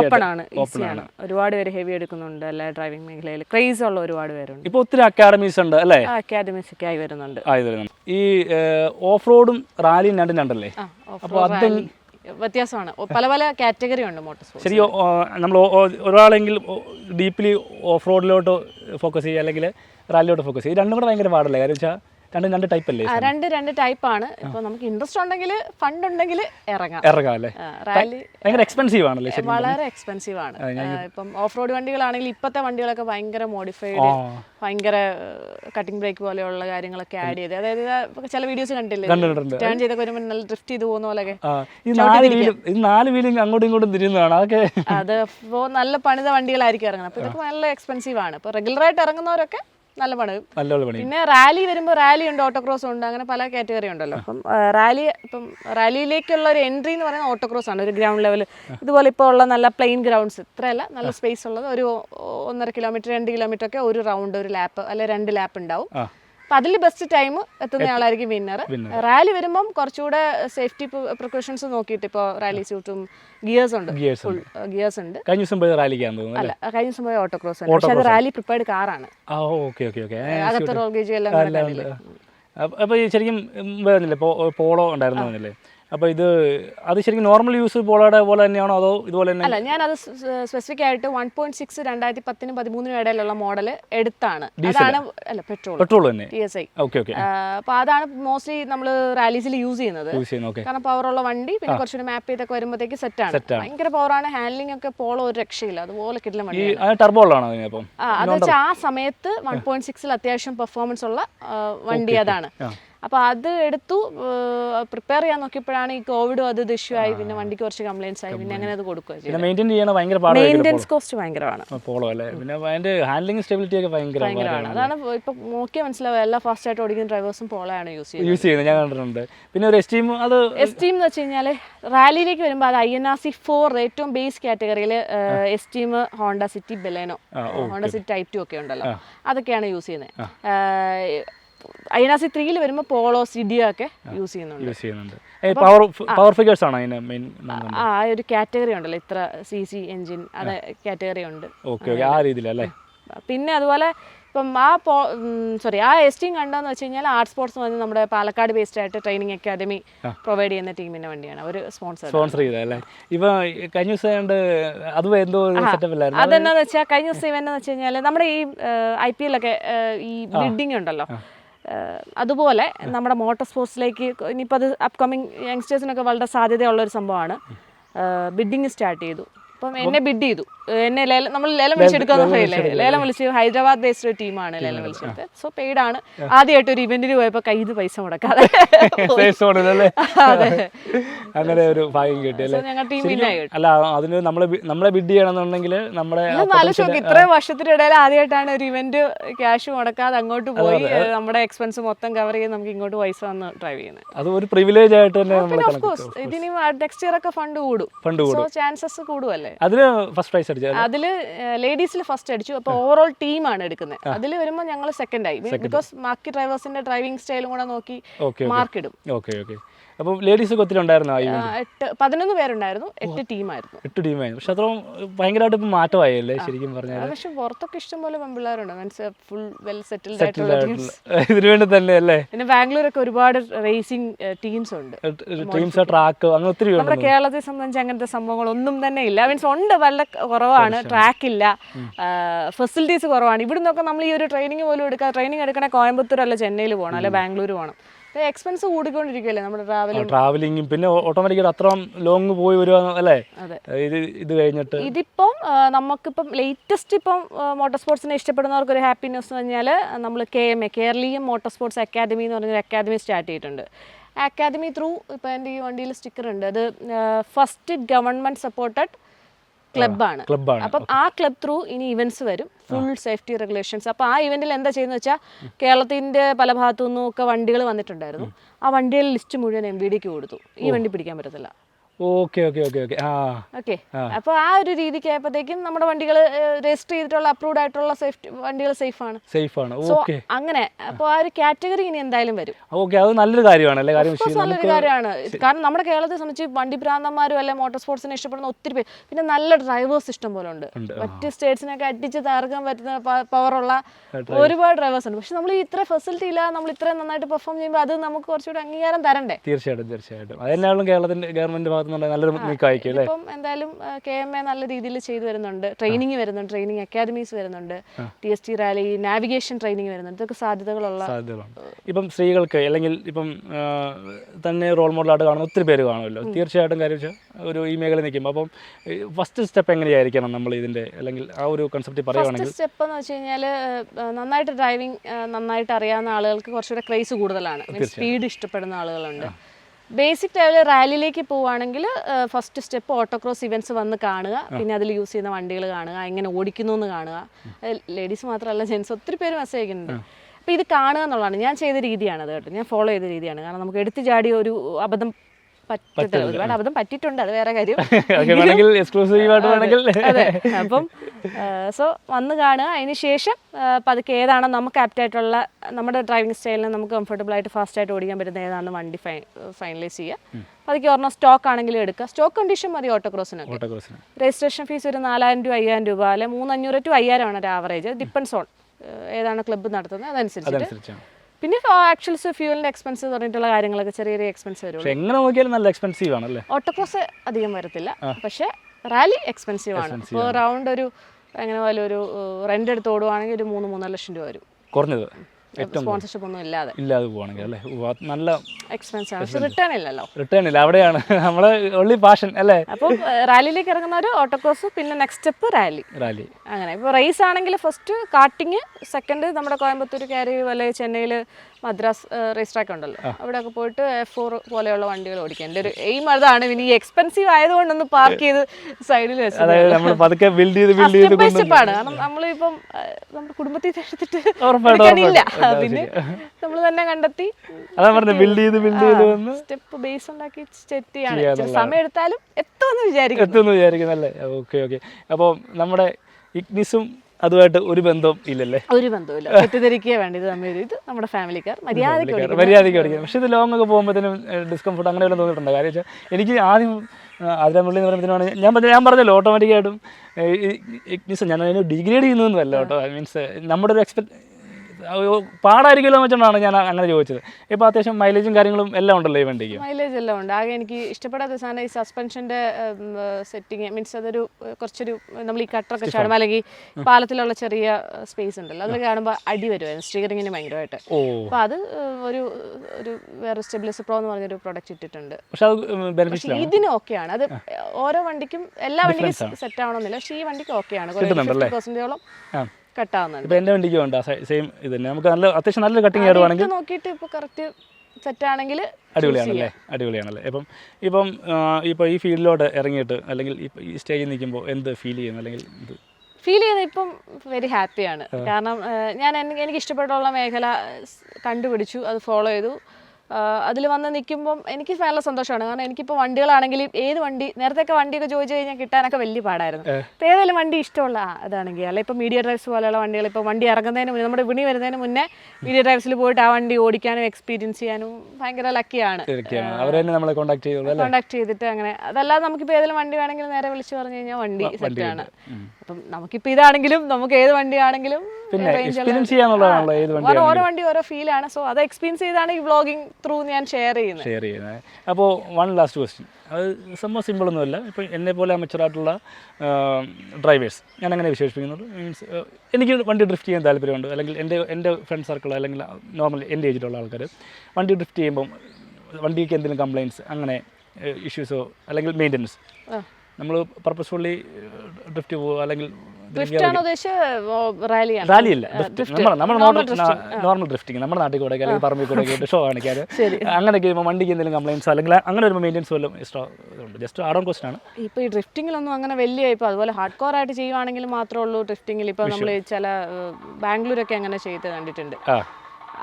ഓപ്പൺ ആണ് ഈസിയാണ് ഒരുപാട് പേര് ഹെവി എടുക്കുന്നുണ്ട് എല്ലാ ഡ്രൈവിംഗ് മേഖലയിൽ ക്രേസ് ഉള്ള ഒരുപാട് പേരുണ്ട്. ഇപ്പോൾ ഒത്തിരി അക്കാഡമീസ് ഉണ്ട് അല്ലേ? അക്കാഡമീസ് ഒക്കെ ആയി വരുന്നുണ്ട്. ആയി വരുന്നുണ്ട്. ഈ ഓഫ് റോഡും റാലിയും രണ്ടും രണ്ടല്ലേ? അപ്പൊ off-road rally. വ്യത്യാസമാണ്. പല പല കാറ്റഗറി ഉണ്ട് മോട്ടോർ സ്പോർട്സ് ശരി നമ്മൾ ഒരാളെങ്കിൽ ഡീപ്ലി ഓഫ് റോഡിലോട്ട് ഫോക്കസ് ചെയ്യുക അല്ലെങ്കിൽ റാലിലോട്ട് ഫോക്കസ് ചെയ്യുക രണ്ടും കൂടെ ഭയങ്കര പാടല്ലേ? കാര്യം വെച്ചാൽ രണ്ടും രണ്ട് ടൈപ്പ് അല്ലേ രണ്ട് രണ്ട് ടൈപ്പ് ആണ്. ഇപ്പൊ നമുക്ക് ഇൻട്രസ്റ്റ് ഉണ്ടെങ്കിൽ ഫണ്ട് ഉണ്ടെങ്കിൽ ഇറങ്ങാം. ഇറങ്ങാം അല്ലേ? റാലി ഭയങ്കര എക്സ്പെൻസീവ് ആണല്ലേ വളരെ എക്സ്പെൻസീവ് ആണ്. ഇപ്പം ഓഫ് റോഡ് വണ്ടികളാണെങ്കിൽ ഇപ്പോഴത്തെ വണ്ടികളൊക്കെ ഭയങ്കര മോഡിഫൈഡ് ഭയങ്കര കട്ടിംഗ് ബ്രേക്ക് പോലെയുള്ള കാര്യങ്ങളൊക്കെ ആഡ് ചെയ്ത്. അതായത് ചില വീഡിയോസ് കണ്ടില്ലേ. ടേൺ വരുമ്പോൾ നല്ല ഡ്രിഫ്റ്റ് ചെയ്ത് പോകുന്ന പോലെ നാല് വീലും അങ്ങോട്ടും ഇങ്ങോട്ടും തിരിയുന്നതാണ്. അതൊക്കെ അത് ഇപ്പോൾ നല്ല പണിത വണ്ടികളായിരിക്കും ഇറങ്ങുന്നത്. അപ്പോൾ ഇതൊക്കെ നല്ല എക്സ്പെൻസീവ് ആണ്. ഇപ്പോൾ റെഗുലറായിട്ട് ഇറങ്ങുന്നവരൊക്കെ നല്ല പണിയും പണി. പിന്നെ റാലി വരുമ്പോൾ റാലി ഉണ്ട് ഓട്ടോക്രോസ് ഉണ്ട് അങ്ങനെ പല കാറ്റഗറി ഉണ്ടല്ലോ. അപ്പം റാലി ഇപ്പം റാലിയിലേക്കുള്ള ഒരു എൻട്രി എന്ന് പറയുന്നത് ഓട്ടോക്രോസ് ആണ് ഒരു ഗ്രൗണ്ട് ലെവൽ ഇതുപോലെ ഇപ്പോൾ ഉള്ള നല്ല പ്ലെയിൻ ഗ്രൗണ്ട്സ് ഇത്രയല്ല നല്ല സ്പേസ് ഉള്ളത്. ഒരു ഒന്നര കിലോമീറ്റർ രണ്ട് കിലോമീറ്റർ ഒക്കെ ഒരു റൗണ്ട് ഒരു ലാപ്പ് അല്ലെ രണ്ട് ലാപ്പ് ഉണ്ടാവും. അപ്പം അതിൽ ബെസ്റ്റ് ടൈം എത്തുന്ന ആളായിരിക്കും വിന്നർ റാലി വരുമ്പം കുറച്ചുകൂടെ സേഫ്റ്റി പ്രിക്കോഷൻസ് നോക്കിയിട്ട് ഇപ്പോൾ റാലി സ്യൂട്ടും ഗിയേഴ്സ് ഉണ്ട്. ഗിയേഴ്സ് ഉണ്ട്. കഴിഞ്ഞ ദിവസം പോയി റാലിക്കാൻ തോന്നുന്നു അല്ല കഴിഞ്ഞ ദിവസം പോയ ഓട്ടോക്രോസ് ആണ് പക്ഷേ അത് റാലി പ്രിപ്പയർഡ് കാറാണ് ആ ഓക്കെ ഓക്കെ ഓക്കെ അകത്ത് റോൾ ഗേജ് എല്ലാം അപ്പൊ അപ്പോൾ ശരിക്കും പോളോ ഉണ്ടായിരുന്നു പറഞ്ഞില്ലേ അപ്പോൾ ഇത് അത് ശരിക്കും നോർമൽ യൂസ് പോളോയുടെ പോലെ തന്നെയാണോ അതോ ഇതുപോലെ തന്നെ അല്ല ഞാൻ അത് സ്പെസിഫിക് ആയിട്ട് വൺ പോയിന്റ് സിക്സ് രണ്ടായിരത്തി പത്തിനും പതിമൂന്നിനും ഇടയിലുള്ള മോഡൽ എടുത്താണ്. അതാണ് അല്ല പെട്രോൾ പെട്രോൾ തന്നെ. അപ്പൊ അപ്പോൾ അതാണ് മോസ്റ്റ്ലി നമ്മൾ റാലീസിൽ യൂസ് ചെയ്യുന്നത്. കാരണം പവറുള്ള വണ്ടി പിന്നെ കുറച്ചുകൂടി മാപ്പ് ചെയ്തൊക്കെ വരുമ്പോഴത്തേക്ക് സെറ്റ് ആണ്. ഭയങ്കര പവറാണ് ഹാൻഡ്ലിംഗ് ഒക്കെ പോളോ ഒരു രക്ഷയില്ല. അതുപോലെ കിട്ടില്ല ഈ വണ്ടി അത് ടർബോ ഉള്ളതാണോ അതിനപ്പം ആ വെച്ചാൽ ആ സമയത്ത് വൺ പോയിന്റ് സിക്സിൽ അത്യാവശ്യം പെർഫോമൻസ് ഉള്ള വണ്ടി അതാണ്. അപ്പൊ അത് എടുത്തു പ്രിപ്പയർ ചെയ്യാൻ നോക്കിയപ്പോഴാണ് ഈ കോവിഡും അത് ഇഷ്യൂ ആയി. പിന്നെ വണ്ടിക്ക് കുറച്ച് കംപ്ലൈൻസ് ആയി. പിന്നെ അങ്ങനെ അത് കൊടുക്കുക മെയിന്റെനൻസ് കോസ്റ്റ് ഭയങ്കരമാണ്. പോളോ അല്ലേ? പിന്നെ അതിന്റെ ഹാൻഡ്ലിംഗ് സ്റ്റെബിലിറ്റി ഒക്കെ ഭയങ്കരമാണ്. അതാണ് ഇപ്പൊ നോക്കിയാൽ മനസ്സിലാവും. എല്ലാ ഫാസ്റ്റ് ആയിട്ട് ഓടിക്കുന്ന ഡ്രൈവേഴ്സും പോളയാണ് യൂസ് ചെയ്യുന്നത്. യൂസ് ചെയ്യുന്നത്. ഞാൻ കണ്ടിട്ടുണ്ട്. പിന്നെ ഒരു എസ്റ്റീം അത് എസ്റ്റീം എന്ന് വെച്ച് കഴിഞ്ഞാൽ റാലിയിലേക്ക് വരുമ്പോൾ അത് I N R C four ഏറ്റവും ബേസ് കാറ്റഗറിയിൽ Esteem Honda City Baleno Honda City type two ഒക്കെ ഉണ്ടല്ലോ. അതൊക്കെയാണ് യൂസ് ചെയ്യുന്നത്. എൻ ത്രീയിൽ വരുമ്പോൾ പോളോ സിഡിയോ ഒക്കെ യൂസ് ചെയ്യുന്നുണ്ട്. യൂസ് ചെയ്യുന്നുണ്ട്. പവർ പവർ ഫിഗേഴ്സ് ആണ് അതിന് മെയിൻ ആ ഒരു കാറ്റഗറി ഉണ്ടല്ലോ ഇത്ര സി സി എഞ്ചിൻ അത് കാറ്റഗറി ഉണ്ട്. ഓക്കെ ഓക്കെ ആ രീതിയിലല്ലേ പിന്നെ അതുപോലെ ഇപ്പം ആ പോ സോറി ആ എസ്റ്റിങ് കണ്ടെന്ന് വെച്ച് കഴിഞ്ഞാൽ ആർട്സ് സ്പോർട്സ് വന്ന് നമ്മുടെ പാലക്കാട് ബേസ്ഡ് ആയിട്ട് ട്രെയിനിങ് അക്കാദമി പ്രൊവൈഡ് ചെയ്യുന്ന ടീമിന്റെ വണ്ടിയാണ്. ഒരു സ്പോൺസർ സ്പോൺസർ ചെയ്തല്ലേ ഇപ്പൊ കഴിഞ്ഞ ദിവസം അതും എന്തോ അതെന്താന്ന് വെച്ചാൽ കഴിഞ്ഞ ദിവസം ഇവന്റ് എന്ന് വെച്ച് കഴിഞ്ഞാൽ നമ്മുടെ ഈ ഐ പി എല്ലൊക്കെ ഈ ബിഡിങ് ഉണ്ടല്ലോ. അതുപോലെ നമ്മുടെ മോട്ടോർ സ്പോർട്സിലേക്ക് ഇനിയിപ്പോൾ അത് അപ്കമിങ് യങ്സ്റ്റേഴ്സിനൊക്കെ വളരെ സാധ്യതയുള്ള ഒരു സംഭവമാണ്. ബിഡിങ് സ്റ്റാർട്ട് ചെയ്തു. അപ്പം എന്നെ ബിഡ് ചെയ്തു. എന്നെ ലേലം നമ്മൾ ലേലം വിളിച്ചെടുക്കാന്ന് പറയില്ലേ? ലേലം വിളിച്ച് ഹൈദരാബാദ് ബേസ്ഡ് ഒരു ടീമാണ് ലേലം വിളിച്ചെടുത്തത്. സോ പെയ്ഡ് ആണ്. ആദ്യമായിട്ട് ഒരു ഇവന്റിന് പോയപ്പോൾ കയ്യിൽ നിന്ന് പൈസ മുടക്കാതെ [LAUGHS] [LAUGHS] അങ്ങനെ ഒരു ഭാഗ്യം കിട്ടി അല്ലേ? അതിന് നമ്മളെ നമ്മളെ ബിഡ് ചെയ്യണമെന്നുണ്ടെങ്കിൽ നമ്മളെ ഇത്രയും വർഷത്തിനിടയിൽ ആദ്യമായിട്ടാണ് ഒരു ഇവന്റ് ക്യാഷ് മുടക്കാതെ അങ്ങോട്ട് പോയി നമ്മുടെ എക്സ്പെൻസ് മൊത്തം കവർ ചെയ്ത് നമുക്ക് ഇങ്ങോട്ട് പൈസ വന്ന് ഡ്രൈവ് ചെയ്യുന്നത്. അത് ഒരു പ്രിവിലേജ് ആയിട്ട് തന്നെ ഇതിന് നെക്സ്റ്റ് ഇയർ ഒക്കെ ഫണ്ട് കൂടും. ഫണ്ട് സോ ചാൻസസ് കൂടുമല്ലേ അതിന് ഫസ്റ്റ് പ്രൈസ് അടിച്ചു അതിൽ ലേഡീസിൽ ഫസ്റ്റ് അടിച്ചു. അപ്പോൾ ഓവറോൾ ടീമാണ് എടുക്കുന്നത് അതിൽ വരുമ്പോൾ ഞങ്ങൾ സെക്കൻഡ് ആയി. ബിക്കോസ് ബാക്കി ഡ്രൈവേഴ്സിന്റെ ഡ്രൈവിംഗ് സ്റ്റൈലും കൂടെ നോക്കി മാർക്ക് ഇടും. ഓക്കെ ഓക്കെ അപ്പം ലേഡീസ് ഒക്കെ ഒത്തിരി ഉണ്ടായിരുന്നു? എട്ട് പതിനൊന്ന് പേരുണ്ടായിരുന്നു. എട്ട് ടീമായിരുന്നു. എട്ട് ടീമായിരുന്നു. പക്ഷെ അത്രയും ഭയങ്കരമായിട്ട് ഇപ്പം മാറ്റമായല്ലേ ശരിക്കും പറഞ്ഞാൽ പക്ഷെ പുറത്തൊക്കെ ഇഷ്ടംപോലെ പെൺപിള്ളേരുണ്ട്. മീൻസ് ഫുൾ വെൽ സെറ്റിൽഡ് ആയിട്ടുള്ള [LAUGHS] ഇതിനു വേണ്ടി തന്നെ അല്ലേ പിന്നെ ബാംഗ്ലൂരൊക്കെ ഒരുപാട് റേസിംഗ് ടീംസ് ഉണ്ട്. ടീംസ് ട്രാക്ക് അങ്ങനെ ഒത്തിരി നമ്മുടെ കേരളത്തെ സംബന്ധിച്ച് അങ്ങനത്തെ സംഭവങ്ങൾ ഒന്നും തന്നെ ഇല്ല. മീൻസ് ഉണ്ട് വല്ല കുറവാണ്. ട്രാക്ക് ഇല്ല. ഫെസിലിറ്റീസ് കുറവാണ്. ഇവിടുന്നൊക്കെ നമ്മൾ ഈ ഒരു ട്രെയിനിങ് പോലും എടുക്കുക ട്രെയിനിങ് എടുക്കണേ കോയമ്പത്തൂർ അല്ല ചെന്നൈയിൽ പോകണം അല്ലെ ബാംഗ്ലൂർ പോകണം എക്സ്പെൻസ് കൂടിക്കൊണ്ടിരിക്കുകയല്ലേ നമ്മുടെ ട്രാവലിംഗ് ട്രാവലിങ്ങും പിന്നെ ഓട്ടോമാറ്റിക്കായിട്ട് അത്രയും ലോങ് പോയി വരിക അല്ലേ. ഇത് ഇത് കഴിഞ്ഞിട്ട്. ഇതിപ്പം നമുക്കിപ്പം ലേറ്റസ്റ്റ് ഇപ്പം മോട്ടോർ സ്പോർട്സിനെ ഇഷ്ടപ്പെടുന്നവർക്ക് ഒരു ഹാപ്പി ന്യൂസ് എന്ന് പറഞ്ഞാൽ നമ്മൾ K M A Keraleeyam motor sports academy എന്ന് പറഞ്ഞൊരു അക്കാദമി സ്റ്റാർട്ട് ചെയ്തിട്ടുണ്ട്. അക്കാദമി ത്രൂ ഇപ്പം എന്റെ ഈ വണ്ടിയിൽ സ്റ്റിക്കർ ഉണ്ട്. അത് ഫസ്റ്റ് ഗവൺമെന്റ് സപ്പോർട്ടഡ് ക്ലബ്ബാണ് അപ്പം ആ ക്ലബ് ത്രൂ ഇനി ഇവന്റ്സ് വരും. Full safety regulations. അപ്പോൾ ആ ഇവന്റിൽ എന്താ ചെയ്യുന്നത് വെച്ചാൽ കേരളത്തിന്റെ പല ഭാഗത്തു നിന്നും ഒക്കെ വണ്ടികൾ വന്നിട്ടുണ്ടായിരുന്നു. ആ വണ്ടികളുടെ ലിസ്റ്റ് മുഴുവൻ എം ബി ഡിക്ക് കൊടുത്തു. ഈ വണ്ടി പിടിക്കാൻ പറ്റത്തില്ല. Okay okay okay okay. ആ. ഓക്കെ. അപ്പോൾ ആ ഒരു രീതിക്ക് ആയപ്പോഴത്തേക്കും നമ്മുടെ വണ്ടികൾ രജിസ്റ്റർ ചെയ്തിട്ടുള്ള അപ്രൂവ്ഡ് ആയിട്ടുള്ള സേഫ്റ്റി വണ്ടികൾ സേഫ് ആണ് സേഫ് ആണ് ഓക്കെ. അങ്ങനെ അപ്പോൾ ആ ഒരു കാറ്റഗറി ഇനി എന്തായാലും വരും. ഓക്കെ അത് നല്ലൊരു കാര്യമാണ് അല്ലേ കാര്യം നല്ലൊരു കാര്യമാണ്. കാരണം നമ്മുടെ കേരളത്തെ സംബന്ധിച്ച് വണ്ടി ഭ്രാന്തന്മാരും അല്ലെ മോട്ടോർ സ്പോർട്സിനെ ഇഷ്ടപ്പെടുന്ന ഒത്തിരി പേര് പിന്നെ നല്ല ഡ്രൈവേഴ്സ് ഇഷ്ടം പോലെ ഉണ്ട്. ഉണ്ട്, മറ്റ് സ്റ്റേറ്റ്സിനൊക്കെ അടിച്ച് തകർക്കാൻ പറ്റുന്ന പവറുള്ള ഒരുപാട് ഡ്രൈവേഴ്സ് ഉണ്ട്. പക്ഷെ നമ്മൾ ഇത്ര ഫെസിലിറ്റി ഇല്ല നമ്മൾ ഇത്രയും നന്നായിട്ട് പെർഫോം ചെയ്യുമ്പോൾ അത് നമുക്ക് കുറച്ചുകൂടി അംഗീകാരം തരണ്ടേ? തീർച്ചയായിട്ടും തീർച്ചയായിട്ടും. അതെല്ലാം കേരളത്തിന്റെ ഗവൺമെന്റ് ഭാഗത്ത് എന്നുണ്ടെങ്കിൽ നല്ലൊരു നീക്കമായിരിക്കും അല്ലേ? ഇപ്പം എന്തായാലും കെ എം എ നല്ല രീതിയിൽ ചെയ്തു വരുന്നുണ്ട്. ട്രെയിനിങ് വരുന്നുണ്ട്. ട്രെയിനിങ് അക്കാദമീസ് വരുന്നുണ്ട്. T S T rally navigation training വരുന്നുണ്ട്. ഇതൊക്കെ സാധ്യതകളുള്ള സാധ്യതകളുണ്ട്. ഇപ്പം സ്ത്രീകൾക്ക് അല്ലെങ്കിൽ ഇപ്പം തന്നെ റോൾ മോഡലായിട്ട് കാണുന്ന ഒത്തിരി പേര് കാണുമല്ലോ. തീർച്ചയായിട്ടും കാര്യം വെച്ചാൽ ഒരു ഈ മേഖല നിൽക്കുമ്പോൾ അപ്പം ഫസ്റ്റ് സ്റ്റെപ്പ് എങ്ങനെയായിരിക്കണം നമ്മൾ ഇതിന്റെ അല്ലെങ്കിൽ ആ ഒരു കൺസെപ്റ്റ് പറയുകയാണെങ്കിൽ സ്റ്റെപ്പ് എന്ന് വെച്ച് കഴിഞ്ഞാൽ നന്നായിട്ട് ഡ്രൈവിംഗ് നന്നായിട്ട് അറിയാവുന്ന ആളുകൾക്ക് കുറച്ചുകൂടെ ക്രൈസ് കൂടുതലാണ്. സ്പീഡ് ഇഷ്ടപ്പെടുന്ന ആളുകളുണ്ട്. ബേസിക് ലെവൽ റാലിയിലേക്ക് പോവുകയാണെങ്കിൽ ഫസ്റ്റ് സ്റ്റെപ്പ് ഓട്ടോക്രോസ് ഇവന്റ്സ് വന്ന് കാണുക. പിന്നെ അതിൽ യൂസ് ചെയ്യുന്ന വണ്ടികൾ കാണുക എങ്ങനെ ഓടിക്കുന്നു എന്ന് കാണുക. ലേഡീസ് മാത്രമല്ല ജെൻസ് ഒത്തിരി പേര് മെസ്സേജ് അയക്കുന്നുണ്ട് അപ്പോൾ ഇത് കാണുക എന്നുള്ളതാണ്. ഞാൻ ചെയ്ത രീതിയാണ് അത് കേട്ടോ. ഞാൻ ഫോളോ ചെയ്ത രീതിയാണ്. കാരണം നമുക്ക് എടുത്തു ചാടി ഒരു അബദ്ധം പറ്റത്തില്ല. ഒരുപാട് അബദ്ധം പറ്റിയിട്ടുണ്ട് അത് വേറെ കാര്യം. [LAUGHS] അതെ അപ്പം സോ വന്ന് കാണുക. അതിന് ശേഷം പതുക്കെ ഏതാണോ നമുക്ക് ആപ്റ്റ് ആയിട്ടുള്ള നമ്മുടെ ഡ്രൈവിംഗ് സ്റ്റൈലിന് നമുക്ക് കംഫർട്ടബിൾ ആയിട്ട് ഫാസ്റ്റ് ആയിട്ട് ഓടിക്കാൻ പറ്റുന്ന ഏതാണ് വണ്ടി ഫൈനലൈസ് ചെയ്യുക. പതുക്കെ ഓർമ്മ സ്റ്റോക്ക് ആണെങ്കിലും എടുക്കുക. സ്റ്റോക്ക് കണ്ടീഷൻ മതി ഓട്ടോക്രോസിനൊക്കെ ഓട്ടോക്രോസിന് രജിസ്ട്രേഷൻ ഫീസ് ഒരു നാലായിരം രൂപ അയ്യായിരം രൂപ അല്ലെ മൂന്നഞ്ഞൂറ് ടു അയ്യായിരം ആണ് ഒരു ആവറേജ് ഡിപ്പെൻസ് ഓൺ ഏതാണ് ക്ലബ്ബ് നടത്തുന്നത്. അതനുസരിച്ചിട്ട്. അതനുസരിച്ചാണ്. പിന്നെ ആക്ച്വൽസ് ഫ്യൂവലിന്റെ എക്സ്പെൻസ് പറഞ്ഞിട്ടുള്ള കാര്യങ്ങളൊക്കെ ചെറിയ ചെറിയ എക്സ്പെൻസ് വരും എങ്ങനെ നോക്കിയാലും നല്ല എക്സ്പെൻസീവ് ആണല്ലേ? ഓട്ടോക്രോസ് അധികം വരത്തില്ല. പക്ഷെ റാലി എക്സ്പെൻസീവ് ആണ്. ഇപ്പോൾ റൗണ്ട് ഒരു എങ്ങനെ പോലെ ഒരു റെന്റ് എടുത്ത് ഓടുവാണെങ്കിൽ ഒരു മൂന്ന് മൂന്നര ലക്ഷം രൂപ വരും. കുറഞ്ഞത്. ഏറ്റവും സ്പോൺസർഷിപ്പ് ഒന്നും ഇല്ലാതെ ഇല്ലാതെ പോവാണെങ്കിൽ അല്ലേ? നല്ല എക്സ്പെൻസ് ആണ്. റിട്ടേൺ ഇല്ലല്ലോ. റിട്ടേൺ ഇല്ല. അവിടെയാണ്. നമ്മളെ ഒള്ളി പാഷൻ അല്ലേ? അപ്പോൾ റാലിയിലേക്ക് ഇറങ്ങുന്ന ഒരു ഓട്ടോക്രോസ് പിന്നെ നെക്സ്റ്റ് സ്റ്റെപ്പ് റാലി റാലി അങ്ങനെ. ഇപ്പോൾ റേസ് ആണെങ്കിൽ ഫസ്റ്റ് കാട്ടിങ് സെക്കൻഡ് നമ്മുടെ കോയമ്പത്തൂർ കയറി പോലെ ചെന്നൈയിൽ മദ്രാസ് റേസ് ട്രാക്ക് ഉണ്ടല്ലോ. അവിടെയൊക്കെ പോയിട്ട് എഫ് ഫോർ പോലെയുള്ള വണ്ടികൾ ഓടിക്കുക എന്റെ ഒരു എയിം അതാണ്. പിന്നെ ഈ എക്സ്പെൻസീവ് ആയതുകൊണ്ടൊന്ന് പാർക്ക് ചെയ്ത് സൈഡിൽ വെച്ചത്. അതായത് നമ്മൾ പതുക്കെ ബിൽഡ് ചെയ്ത് ബിൽഡ് ചെയ്ത് സ്റ്റെപ്പ് ബൈ സ്റ്റെപ്പ് ആണ്. കാരണം നമ്മളിപ്പം നമ്മുടെ കുടുംബത്തിൽ എടുത്തിട്ട് എടുക്കാനില്ല പിന്നെ നമ്മൾ തന്നെ കണ്ടെത്തി സ്റ്റെപ്പ് ബേസ് ഉണ്ടാക്കി സെറ്റ് ചെയ്യാണ്. സമയം എടുത്താലും എത്തുമെന്ന് വിചാരിക്കും എത്തുമെന്ന് വിചാരിക്കുന്നല്ലേ? Okay okay. അപ്പോൾ നമ്മുടെ ഇഗ്നിസും അതുമായിട്ട് ഒരു ബന്ധവും ഇല്ലല്ലേ? ഒരു ബന്ധവുമില്ല. തെറ്റിദ്ധരിക്കുക വേണ്ടത് തമ്മിൽ ഇത് നമ്മുടെ ഫാമിലിക്കാർ മര്യാദയ്ക്ക് മര്യാദയ്ക്ക് പഠിക്കാം പക്ഷേ ഇത് ലോങ് ഒക്കെ പോകുമ്പോഴത്തേനും ഡിസ്കംഫർട്ട് അങ്ങനെ വല്ലതും തോന്നിയിട്ടുണ്ടോ? കാര്യം വെച്ചാൽ എനിക്ക് ആദ്യം അതിരമുള്ളി എന്ന് പറയുമ്പോഴത്തേനാണ് ഞാൻ പറഞ്ഞ ഞാൻ പറഞ്ഞല്ലോ ഓട്ടോമാറ്റിക്കായിട്ടും മീൻസ് ഞാൻ അതിന് ഡിഗ്രേഡ് ചെയ്യുന്നതൊന്നുമല്ല കേട്ടോ. മീൻസ് നമ്മുടെ ഒരു എക്സ്പെക്ട് പാടായിരിക്കുമല്ലോ വെച്ചുകൊണ്ടാണ് ഞാൻ അങ്ങനെ ചോദിച്ചത്. ഇപ്പോൾ അത്യാവശ്യം മൈലേജും കാര്യങ്ങളും എല്ലാം ഉണ്ടല്ലോ ഈ വണ്ടിക്ക്. മൈലേജ് എല്ലാം ഉണ്ട്. ആകെ എനിക്ക് ഇഷ്ടപ്പെടാത്ത സാധനം ഈ സസ്പെൻഷന്റെ സെറ്റിങ് മീൻസ് അതൊരു കുറച്ചൊരു നമ്മൾ ഈ കട്ടറൊക്കെ ചാടുമ്പോൾ അല്ലെങ്കിൽ പാലത്തിലുള്ള ചെറിയ സ്പേസ് ഉണ്ടല്ലോ. അതൊക്കെ കാണുമ്പോൾ അടി വരുമായിരുന്നു സ്റ്റിയറിങ്ങിന് ഭയങ്കരമായിട്ട്. അപ്പോൾ അത് ഒരു ഒരു വേറെ സ്റ്റെബിലിസ് പ്രോ എന്ന് പറഞ്ഞൊരു പ്രോഡക്റ്റ് ഇട്ടിട്ടുണ്ട്. പക്ഷെ ഇതിന് ഓക്കെയാണ് അത് ഓരോ വണ്ടിക്കും എല്ലാ വണ്ടിക്കും സെറ്റ് ആവണമെന്നില്ല. പക്ഷേ ഈ വണ്ടിക്ക് ഓക്കെയാണ് പെർസെന്റോളം ആ കട്ടാവുന്നുണ്ട്. ഇപ്പോൾ എന്റെ വണ്ടിക്കും ഉണ്ട് സെയിം ഇത് തന്നെ. നമുക്ക് നല്ല അത്യാവശ്യം നല്ല കട്ടിങ് ആടുവാണെങ്കിൽ നോക്കിയിട്ട് ഇപ്പോൾ കറക്റ്റ് സെറ്റ് ആണെങ്കിൽ അടിപൊളിയാണല്ലേ? അടിപൊളിയാണല്ലേ? ഇപ്പം ഇപ്പം ഇപ്പം ഈ ഫീൽഡിലോട്ട് ഇറങ്ങിയിട്ട് അല്ലെങ്കിൽ ഇപ്പം ഈ സ്റ്റേജിൽ നിൽക്കുമ്പോൾ എന്ത് ഫീൽ ചെയ്യുന്നു? അല്ലെങ്കിൽ ഇത് ഫീൽ ചെയ്യുന്നത് ഇപ്പം വെരി ഹാപ്പിയാണ് കാരണം ഞാൻ എനിക്ക് ഇഷ്ടപ്പെട്ടുള്ള മേഖല കണ്ടുപിടിച്ചു അത് ഫോളോ ചെയ്തു. അതിൽ വന്ന് നിൽക്കുമ്പം എനിക്ക് നല്ല സന്തോഷമാണ്. കാരണം എനിക്കിപ്പോൾ വണ്ടികളാണെങ്കിലും ഏത് വണ്ടി നേരത്തെയൊക്കെ വണ്ടിയൊക്കെ ചോദിച്ചു കഴിഞ്ഞാൽ കിട്ടാനൊക്കെ വലിയ പാടായിരുന്നു. ഇപ്പോൾ ഏതെങ്കിലും വണ്ടി ഇഷ്ടമുള്ള അതാണെങ്കിൽ അല്ല ഇപ്പോൾ മീഡിയ ഡ്രൈവ്സ് പോലെയുള്ള വണ്ടികൾ ഇപ്പോൾ വണ്ടി ഇറങ്ങുന്നതിന് മുന്നേ നമ്മുടെ വിണി വരുന്നതിന് മുന്നേ മീഡിയ ഡ്രൈവ്സിൽ പോയിട്ട് ആ വണ്ടി ഓടിക്കാനും എക്സ്പീരിയൻസ് ചെയ്യാനും ഭയങ്കര ലക്കിയാണ് കോൺടാക്ട് കോണ്ടാക്ട് ചെയ്തിട്ട് അങ്ങനെ. അതല്ലാതെ നമുക്കിപ്പോൾ ഏതെങ്കിലും വണ്ടി വേണമെങ്കിൽ നേരെ വിളിച്ചു പറഞ്ഞു കഴിഞ്ഞാൽ വണ്ടി സെറ്റാണ് അപ്പം നമുക്കിപ്പോൾ ഇതാണെങ്കിലും നമുക്ക് ഏത് വണ്ടിയാണെങ്കിലും പിന്നെ എക്സ്പീരിയൻസ് ചെയ്യാന്നുള്ളതാണല്ലോ ഏത് വണ്ടി ഓരോ വണ്ടി ഓരോ ഫീലാണ് സോ അത് എക്സ്പീരിയൻസ് ചെയ്താണ് ഈ വ്ളോഗിങ് ത്രൂ ഞാൻ ഷെയർ ചെയ്യുന്നത്. ഷെയർ ചെയ്യുന്നത്. അപ്പോൾ വൺ ലാസ്റ്റ് ക്വസ്റ്റ്യൻ അത് സംഭവം സിമ്പിളൊന്നുമല്ല ഇപ്പോൾ എന്നെ പോലെ അമച്ചറായിട്ടുള്ള ഡ്രൈവേഴ്സ് ഞാൻ അങ്ങനെ വിശേഷിപ്പിക്കുന്നത്? മീൻസ് എനിക്ക് വണ്ടി ഡ്രിഫ്റ്റ് ചെയ്യാൻ താല്പര്യമുണ്ട്. അല്ലെങ്കിൽ എന്റെ എന്റെ ഫ്രണ്ട് സർക്കിൾ അല്ലെങ്കിൽ നോർമൽ എന്റെ ഏജിലുള്ള ആൾക്കാർ വണ്ടി ഡ്രിഫ്റ്റ് ചെയ്യുമ്പം വണ്ടിക്ക് എന്തെങ്കിലും കംപ്ലയിന്റ്സ് അങ്ങനെ ഇഷ്യൂസോ അല്ലെങ്കിൽ മെയിന്റനൻസ് നമ്മൾ പർപ്പസ്ഫുള്ളി ഡ്രിഫ്റ്റ് പോവുക അല്ലെങ്കിൽ റാലി അല്ല നമ്മുടെ നോർമൽ ഡ്രിഫ്റ്റിംഗ് നമ്മുടെ നാട്ടിൽ കൂടെ അല്ലെങ്കിൽ പറമ്പിൽ കൂടെ കേട്ട് ഷോ കാണിക്കാൻ അങ്ങനെയൊക്കെ വരുമ്പോൾ വണ്ടിക്ക് എന്തെങ്കിലും കംപ്ലൈൻസ് അല്ലെങ്കിൽ അങ്ങനെ ഒരു മെയിന്റെനൻസ് വല്ലതും ഇതുണ്ട്. ജസ്റ്റ് ആഡ് ഓൺ ക്വസ്റ്റൻ ആണ്. ഇപ്പോൾ ഈ ഡ്രിഫ്റ്റിങ്ങിലൊന്നും അങ്ങനെ വലിയ ഇപ്പോൾ അതുപോലെ ഹാർഡ് കോർ ആയിട്ട് ചെയ്യുവാണെങ്കിൽ മാത്രമേ ഉള്ളൂ ഡ്രിഫ്റ്റിങ്ങിൽ ഇപ്പോൾ നമ്മൾ ചില ബാംഗ്ലൂരൊക്കെ അങ്ങനെ ചെയ്ത് കണ്ടിട്ടുണ്ട്.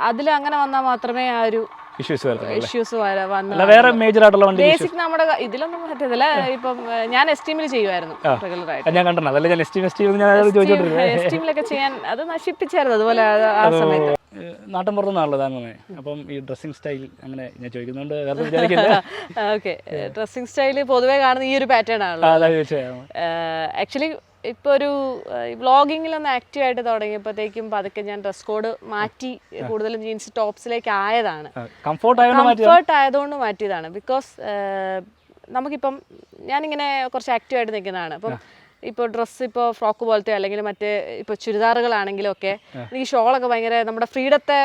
അതിൽ അങ്ങനെ വന്നാൽ മാത്രമേ ആ ഒരു ഇഷ്യൂസ് ഇഷ്യൂസ് വന്നു വേറെ മേജർ ആയിട്ടുള്ള വണ്ടി ബേസിക് നമ്മുടെ ഇതിലൊന്നും പറ്റത്തില്ല. ഇപ്പം ഞാൻ എസ്റ്റീമിൽ ചെയ്യുമായിരുന്നു റെഗുലർ ആയിട്ട് ഞാൻ കണ്ടത് അതല്ല ഞാൻ എസ് ടി ഞാൻ ചോദിച്ചോണ്ടിരുന്നത് എസ്റ്റീമിലൊക്കെ ചെയ്യാൻ അത് നശിപ്പിച്ചായിരുന്നു. അതുപോലെ ആ സമയത്ത്. നാട്ടിൻ പുറത്തുനിന്നാണല്ലോ താങ്കളെ അപ്പം ഈ ഡ്രസ്സിംഗ് സ്റ്റൈൽ അങ്ങനെ ഞാൻ ചോദിക്കുന്നുണ്ട് വേറെ വിചാരിക്കില്ല. ഓക്കെ ഡ്രസ്സിംഗ് സ്റ്റൈൽ പൊതുവേ കാണുന്ന ഈ ഒരു പാറ്റേൺ ആണല്ലോ. ആക്ച്വലി ഇപ്പോൾ ഒരു വ്ളോഗിങ്ങിലൊന്ന് ആക്റ്റീവ് ആയിട്ട് തുടങ്ങിയപ്പോഴത്തേക്കും പതുക്കെ ഞാൻ ഡ്രസ് കോഡ് മാറ്റി കൂടുതലും ജീൻസ് ടോപ്സിലേക്ക് ആയതാണ് കംഫർട്ട് ആയതുകൊണ്ട് മാറ്റിയതാണ്. ബിക്കോസ് നമുക്കിപ്പം ഞാനിങ്ങനെ കുറച്ച് ആക്റ്റീവായിട്ട് നിൽക്കുന്നതാണ്. അപ്പം ഇപ്പോൾ ഡ്രസ്സ് ഇപ്പോൾ ഫ്രോക്ക് പോലത്തെ അല്ലെങ്കിൽ മറ്റേ ഇപ്പോൾ ചുരിദാറുകളാണെങ്കിലും ഒക്കെ എനിക്ക് ഷോളൊക്കെ ഭയങ്കര നമ്മുടെ ഫ്രീഡത്തെ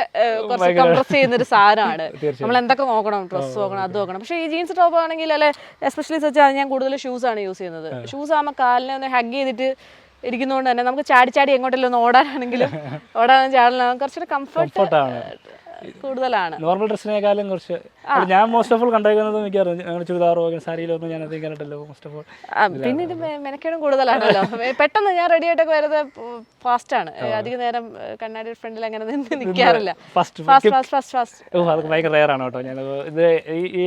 കുറച്ച് കംപ്രസ് ചെയ്യുന്ന ഒരു സാധനമാണ്. [LAUGHS] നമ്മൾ എന്തൊക്കെ നോക്കണം ഡ്രസ്സ് നോക്കണം അത് നോക്കണം. പക്ഷേ ഈ ജീൻസ് ടോപ്പ് ആണെങ്കിൽ അല്ലെ എസ്പെഷ്യലി വെച്ചാൽ ഞാൻ കൂടുതൽ ഷൂസ് ആണ് യൂസ് ചെയ്യുന്നത്. ഷൂസ് ആകുമ്പോൾ കാലിനെ ഒന്ന് ഹഗ് ചെയ്തിട്ട് ഇരിക്കുന്നതുകൊണ്ട് തന്നെ നമുക്ക് ചാടി ചാടി എങ്ങോട്ടെല്ലാം ഒന്ന് ഓടാനാണെങ്കിലും ഓടാനും ചാടാനും കുറച്ചൊരു കംഫർട്ട് കൂടുതലാണ്. നോർമൽ ഡ്രസ്സിനേക്കാളും കുറച്ച്. ഞാൻ മോസ്റ്റ് ഓഫ് ഓൾ കണ്ടേക്കുന്നത് മിക്കവാറും ചുരിദാറോ സാരിയിലൊന്നും ഞാൻ അധികം കണ്ടിട്ടില്ല മോസ്റ്റ് ഓഫ് ഓൾ പിന്നെ ഇത് മെനക്കേടും കൂടുതലാണല്ലോ. [LAUGHS] പെട്ടെന്ന് ഞാൻ റെഡി ആയിട്ടൊക്കെ വരുന്നത് ഫാസ്റ്റ് ആണ്. അധികം നേരം കണ്ണാടി ഫ്രണ്ടിൽ അങ്ങനെ നിന്ന് നിൽക്കാറില്ല ഫസ്റ്റ് ഫാസ്റ്റ് ഫാസ്റ്റ് ഫാസ്റ്റ് ഓ അത് ഭയങ്കര റെയർ ആണ് കേട്ടോ. ഞാൻ ഇത് ഈ ഈ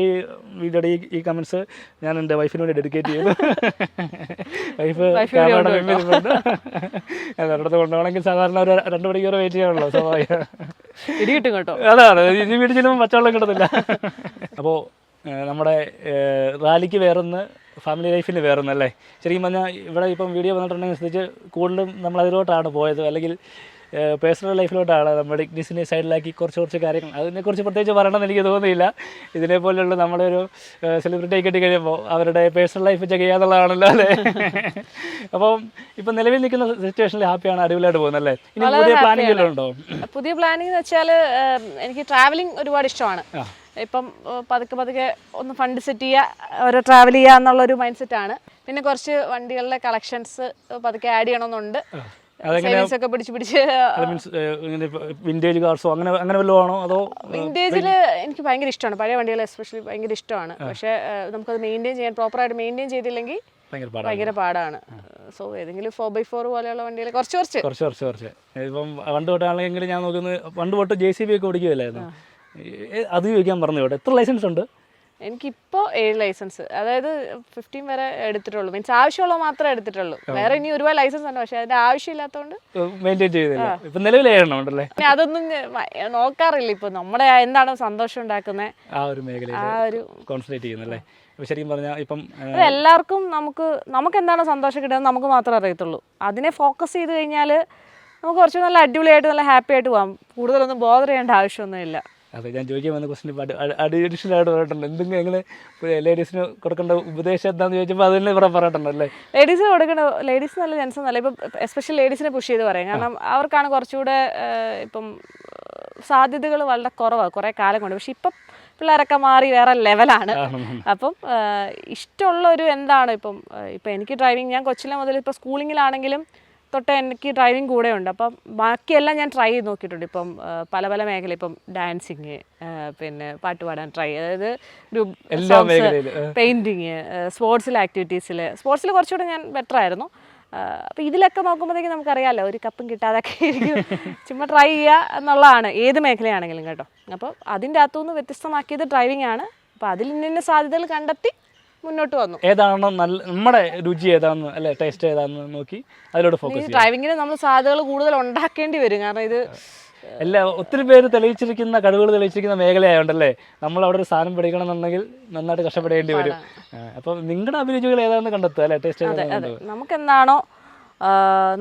വീഡിയോയുടെ ഈ കമന്റ്സ് ഞാൻ എന്റെ വൈഫിന് വേണ്ടി ഡെഡിക്കേറ്റ് ചെയ്തു വൈഫ് ക്യാമറയുടെ കൊണ്ടുപോകണമെങ്കിൽ സാധാരണ ഒരു രണ്ട് മണിക്കൂർ വെയിറ്റ് ചെയ്യാനുള്ളൂ സ്വാഭാവികം. ഇടി കിട്ടും കേട്ടോ. അതാണ്. ഇനി വീട്ടിൽ ചെല്ലുമ്പോൾ പച്ചവെള്ളം കിട്ടത്തില്ല. അപ്പോൾ നമ്മുടെ റാലിക്ക് വേറൊന്ന് ഫാമിലി ലൈഫിന് വേറൊന്നല്ലേ ശരിക്കും പറഞ്ഞാൽ ഇവിടെ ഇപ്പം വീഡിയോ വന്നിട്ടുണ്ടെങ്കിൽ ശ്രദ്ധിച്ച് കൂടുതലും നമ്മൾ അതിലോട്ടാണ് പോയത്. അല്ലെങ്കിൽ പേഴ്സണൽ ലൈഫിലോട്ടാണ് നമ്മുടെ ഇഗ്നിസിനെ സൈഡിലാക്കി കുറച്ച് കുറച്ച് കാര്യങ്ങൾ. അതിനെക്കുറിച്ച് പ്രത്യേകിച്ച് പറയണമെന്ന് എനിക്ക് തോന്നുന്നില്ല ഇതിനെപ്പോലെയുള്ള നമ്മളൊരു സെലിബ്രിറ്റി കിട്ടി കഴിയുമ്പോൾ അവരുടെ പേഴ്സണൽ ലൈഫ് ചെക്ക് ചെയ്യാന്നുള്ളതാണല്ലോ അല്ലേ? അപ്പം ഇപ്പം നിലവിൽ നിൽക്കുന്ന സിറ്റുവേഷനിൽ ഹാപ്പിയാണ് അടിപൊളിയായിട്ട് പോകുന്നത് അല്ലേ? ഇനി പുതിയ പ്ലാനിങ് വല്ലതും ഉണ്ടോ? പുതിയ പ്ലാനിങ് എന്ന് വെച്ചാൽ എനിക്ക് ട്രാവലിംഗ് ഒരുപാട് ഇഷ്ടമാണ്. ഇപ്പം പതുക്കെ പതുക്കെ ഒന്ന് ഫണ്ട് സെറ്റ് ചെയ്യുക ഓരോ ട്രാവൽ ചെയ്യുക എന്നുള്ളൊരു മൈൻഡ് സെറ്റാണ് ആണ്. പിന്നെ കുറച്ച് വണ്ടികളുടെ കളക്ഷൻസ് പതുക്കെ ആഡ് ചെയ്യണമെന്നുണ്ട്. സേവിങ്സ് ഒക്കെ പിടിച്ച് പിടിച്ച് വിന്റേജ് കാർസോ അങ്ങനെ അങ്ങനെ വല്ലതും ആണോ? അതോ വിന്റേജിൽ എനിക്ക് ഭയങ്കര ഇഷ്ടമാണ്. പഴയ വണ്ടികൾ എസ്പെഷ്യലി ഭയങ്കര ഇഷ്ടമാണ്. പക്ഷേ നമുക്കത് മെയിന്റെയിൻ ചെയ്യാൻ പ്രോപ്പറായിട്ട് മെയിന്റെയിൻ ചെയ്തില്ലെങ്കിൽ ഭയങ്കര പാടാണ്. ഭയങ്കര പാടാണ്. സോ ഏതെങ്കിലും ഫോർ ബൈ ഫോർ പോലെയുള്ള വണ്ടികൾ കുറച്ച് കുറച്ച്. കുറച്ച് കുറച്ച് കുറച്ച്. ഇപ്പം പണ്ട് തൊട്ടാണെങ്കിൽ ഞാൻ നോക്കുന്നത് പണ്ട് തൊട്ട് ജെ സി ബി ഒക്കെ ഓടിക്കുകയല്ലായിരുന്നു അത് ചോദിക്കാൻ പറഞ്ഞു ഇവിടെ എത്ര ലൈസൻസ് ഉണ്ട്? എനിക്കിപ്പോൾ ഏഴ് ലൈസൻസ് അതായത് ഫിഫ്റ്റീൻ വരെ എടുത്തിട്ടുള്ളൂ. മീൻസ് ആവശ്യമുള്ളത് മാത്രമേ എടുത്തിട്ടുള്ളൂ. വേറെ ഇനി ഒരുപാട് ലൈസൻസ് ഉണ്ട്. പക്ഷെ അതിന്റെ ആവശ്യമില്ലാത്തതുകൊണ്ട് മെയിന്റെയിൻ ചെയ്തില്ല. ഇപ്പം നിലവിൽ ഏഴെണ്ണം ഉണ്ടല്ലേ? പിന്നെ അതൊന്നും നോക്കാറില്ല. ഇപ്പൊ നമ്മുടെ എന്താണ് സന്തോഷം ഉണ്ടാക്കുന്നത് ആ ഒരു മേഖലയിൽ ആ ഒരു കോൺസെൻട്രേറ്റ് ചെയ്യുന്നല്ലേ? ശരിക്കും പറഞ്ഞാൽ ഇപ്പം എല്ലാവർക്കും നമുക്ക് നമുക്ക് എന്താണ് സന്തോഷം കിട്ടുന്നത് നമുക്ക് മാത്രമേ അറിയത്തുള്ളൂ. അതിനെ ഫോക്കസ് ചെയ്ത് കഴിഞ്ഞാൽ നമുക്ക് കുറച്ച് നല്ല അടിപൊളിയായിട്ട് നല്ല ഹാപ്പി ആയിട്ട് പോകാം കൂടുതലൊന്നും ബോധർ ചെയ്യേണ്ട ആവശ്യമൊന്നുമില്ല. അതെ ഞാൻ ചോദിക്കാൻ വന്ന ക്വസ്റ്റിന് അഡീഷണൽ ആയിട്ട് പറഞ്ഞിട്ടുണ്ട് എന്തെങ്കിലും നിങ്ങൾ ലേഡീസിന് കൊടുക്കേണ്ട ഉപദേശം എന്താണെന്ന് ചോദിച്ചപ്പോൾ അതിനെ ഇവിടെ പറഞ്ഞിട്ടുണ്ടല്ലേ ലേഡീസിന് കൊടുക്കേണ്ട ലേഡീസ് നല്ല ജെൻസ് നല്ല ഇപ്പം എസ്പെഷ്യൽ ലേഡീസിനെ പുഷ് ചെയ്ത് പറയാം. കാരണം അവർക്കാണ് കുറച്ചുകൂടെ ഇപ്പം സാധ്യതകൾ വളരെ കുറവാണ് കുറേ കാലം കൊണ്ട്. പക്ഷെ ഇപ്പം പിള്ളേരൊക്കെ മാറി വേറെ ലെവലാണ് അപ്പം ഇഷ്ടമുള്ള ഒരു എന്താണ് ഇപ്പം ഇപ്പം എനിക്ക് ഡ്രൈവിംഗ് ഞാൻ കൊച്ചിലെ മുതൽ ഇപ്പോൾ സ്കൂളിങ്ങിലാണെങ്കിലും തൊട്ട് എനിക്ക് ഡ്രൈവിംഗ് കൂടെ ഉണ്ട് അപ്പം ബാക്കിയെല്ലാം ഞാൻ ട്രൈ ചെയ്ത് നോക്കിയിട്ടുണ്ട്. ഇപ്പം പല പല മേഖല ഇപ്പം ഡാൻസിങ് പിന്നെ പാട്ട് പാടാൻ ട്രൈ അതായത് ഗ്രൂപ്പ് പെയിന്റിങ് സ്പോർട്സിലെ ആക്ടിവിറ്റീസിൽ സ്പോർട്സിൽ കുറച്ചുകൂടെ ഞാൻ ബെറ്റർ ആയിരുന്നു. അപ്പം ഇതിലൊക്കെ നോക്കുമ്പോഴത്തേക്കും നമുക്കറിയാമല്ലോ ഒരു കപ്പും കിട്ടാതൊക്കെ ഇരിക്കും. ചുമ്മാ ട്രൈ ചെയ്യുക എന്നുള്ളതാണ് ഏത് മേഖലയാണെങ്കിലും കേട്ടോ. അപ്പോൾ അതിന്റെ അകത്തുനിന്ന് വ്യത്യസ്തമാക്കിയത് ഡ്രൈവിംഗ് ആണ്. അപ്പോൾ അതിൽ നിന്ന് സാധ്യതകൾ കണ്ടെത്തി മുന്നോട്ട് വന്നു. ഏതാണോ നല്ല നമ്മുടെ രുചി ഏതാണെന്ന് അല്ലെ ടേസ്റ്റ് ഏതാണെന്ന് നോക്കി അതിലോട്ട് ഫോക്കസ് ഡ്രൈവിങ്ങിന് നമ്മൾ സാധ്യതകൾ കൂടുതൽ ഉണ്ടാക്കേണ്ടി വരും. കാരണം ഇത് അല്ല ഒത്തിരി പേര് തെളിയിച്ചിരിക്കുന്ന കഴിവുകൾ തെളിയിച്ചിരിക്കുന്ന മേഖലയായോണ്ടല്ലേ നമ്മൾ അവിടെ ഒരു സാധനം പഠിക്കണം എന്നുണ്ടെങ്കിൽ നന്നായിട്ട് കഷ്ടപ്പെടേണ്ടി വരും. അപ്പം നിങ്ങളുടെ അഭിരുചികൾ ഏതാണെന്ന് കണ്ടെത്തുക അല്ലെ ടേസ്റ്റ് നമുക്ക് എന്താണോ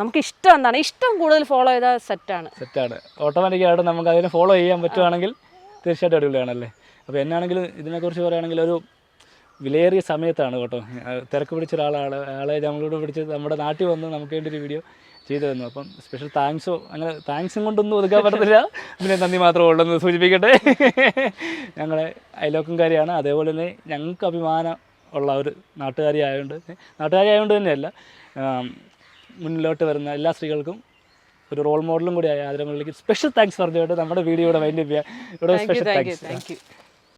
നമുക്ക് ഇഷ്ടം എന്താണ്? ഇഷ്ടം കൂടുതൽ ഫോളോ ചെയ്താൽ സെറ്റാണ് സെറ്റാണ് ഓട്ടോമാറ്റിക്കായിട്ട് നമുക്ക് അതിനെ ഫോളോ ചെയ്യാൻ പറ്റുവാണെങ്കിൽ തീർച്ചയായിട്ടും അടിപൊളിയാണല്ലേ? അപ്പോൾ എന്നാണെങ്കിലും ഇതിനെക്കുറിച്ച് പറയുകയാണെങ്കിൽ ഒരു വിലയേറിയ സമയത്താണ് കേട്ടോ. തിരക്ക് പിടിച്ച ഒരാളാണ് ആളെ നമ്മളോട് പിടിച്ച് നമ്മുടെ നാട്ടിൽ വന്ന് നമുക്ക് വേണ്ടി ഒരു വീഡിയോ ചെയ്തു തന്നു. അപ്പം സ്പെഷ്യൽ താങ്ക്സോ അങ്ങനെ താങ്ക്സും കൊണ്ടൊന്നും ഒതുക്കാൻ പറ്റത്തില്ല. പിന്നെ നന്ദി മാത്രമേ ഉള്ളെന്ന് സൂചിപ്പിക്കട്ടെ. ഞങ്ങളെ അയലോക്കംകാരിയാണ് അതേപോലെ തന്നെ ഞങ്ങൾക്ക് അഭിമാനം ഉള്ള ഒരു നാട്ടുകാരി ആയതുകൊണ്ട് നാട്ടുകാരി ആയതുകൊണ്ട് തന്നെയല്ല മുന്നിലോട്ട് വരുന്ന എല്ലാ സ്ത്രീകൾക്കും ഒരു റോൾ മോഡലും കൂടി ആയ ആദരങ്ങളിലേക്ക് സ്പെഷ്യൽ താങ്ക്സ് പറഞ്ഞുകൊണ്ട് നമ്മുടെ വീഡിയോ ഇവിടെ വൈൻഡ് ചെയ്യാം. ഇവിടെ സ്പെഷ്യൽ താങ്ക്സ് താങ്ക് യു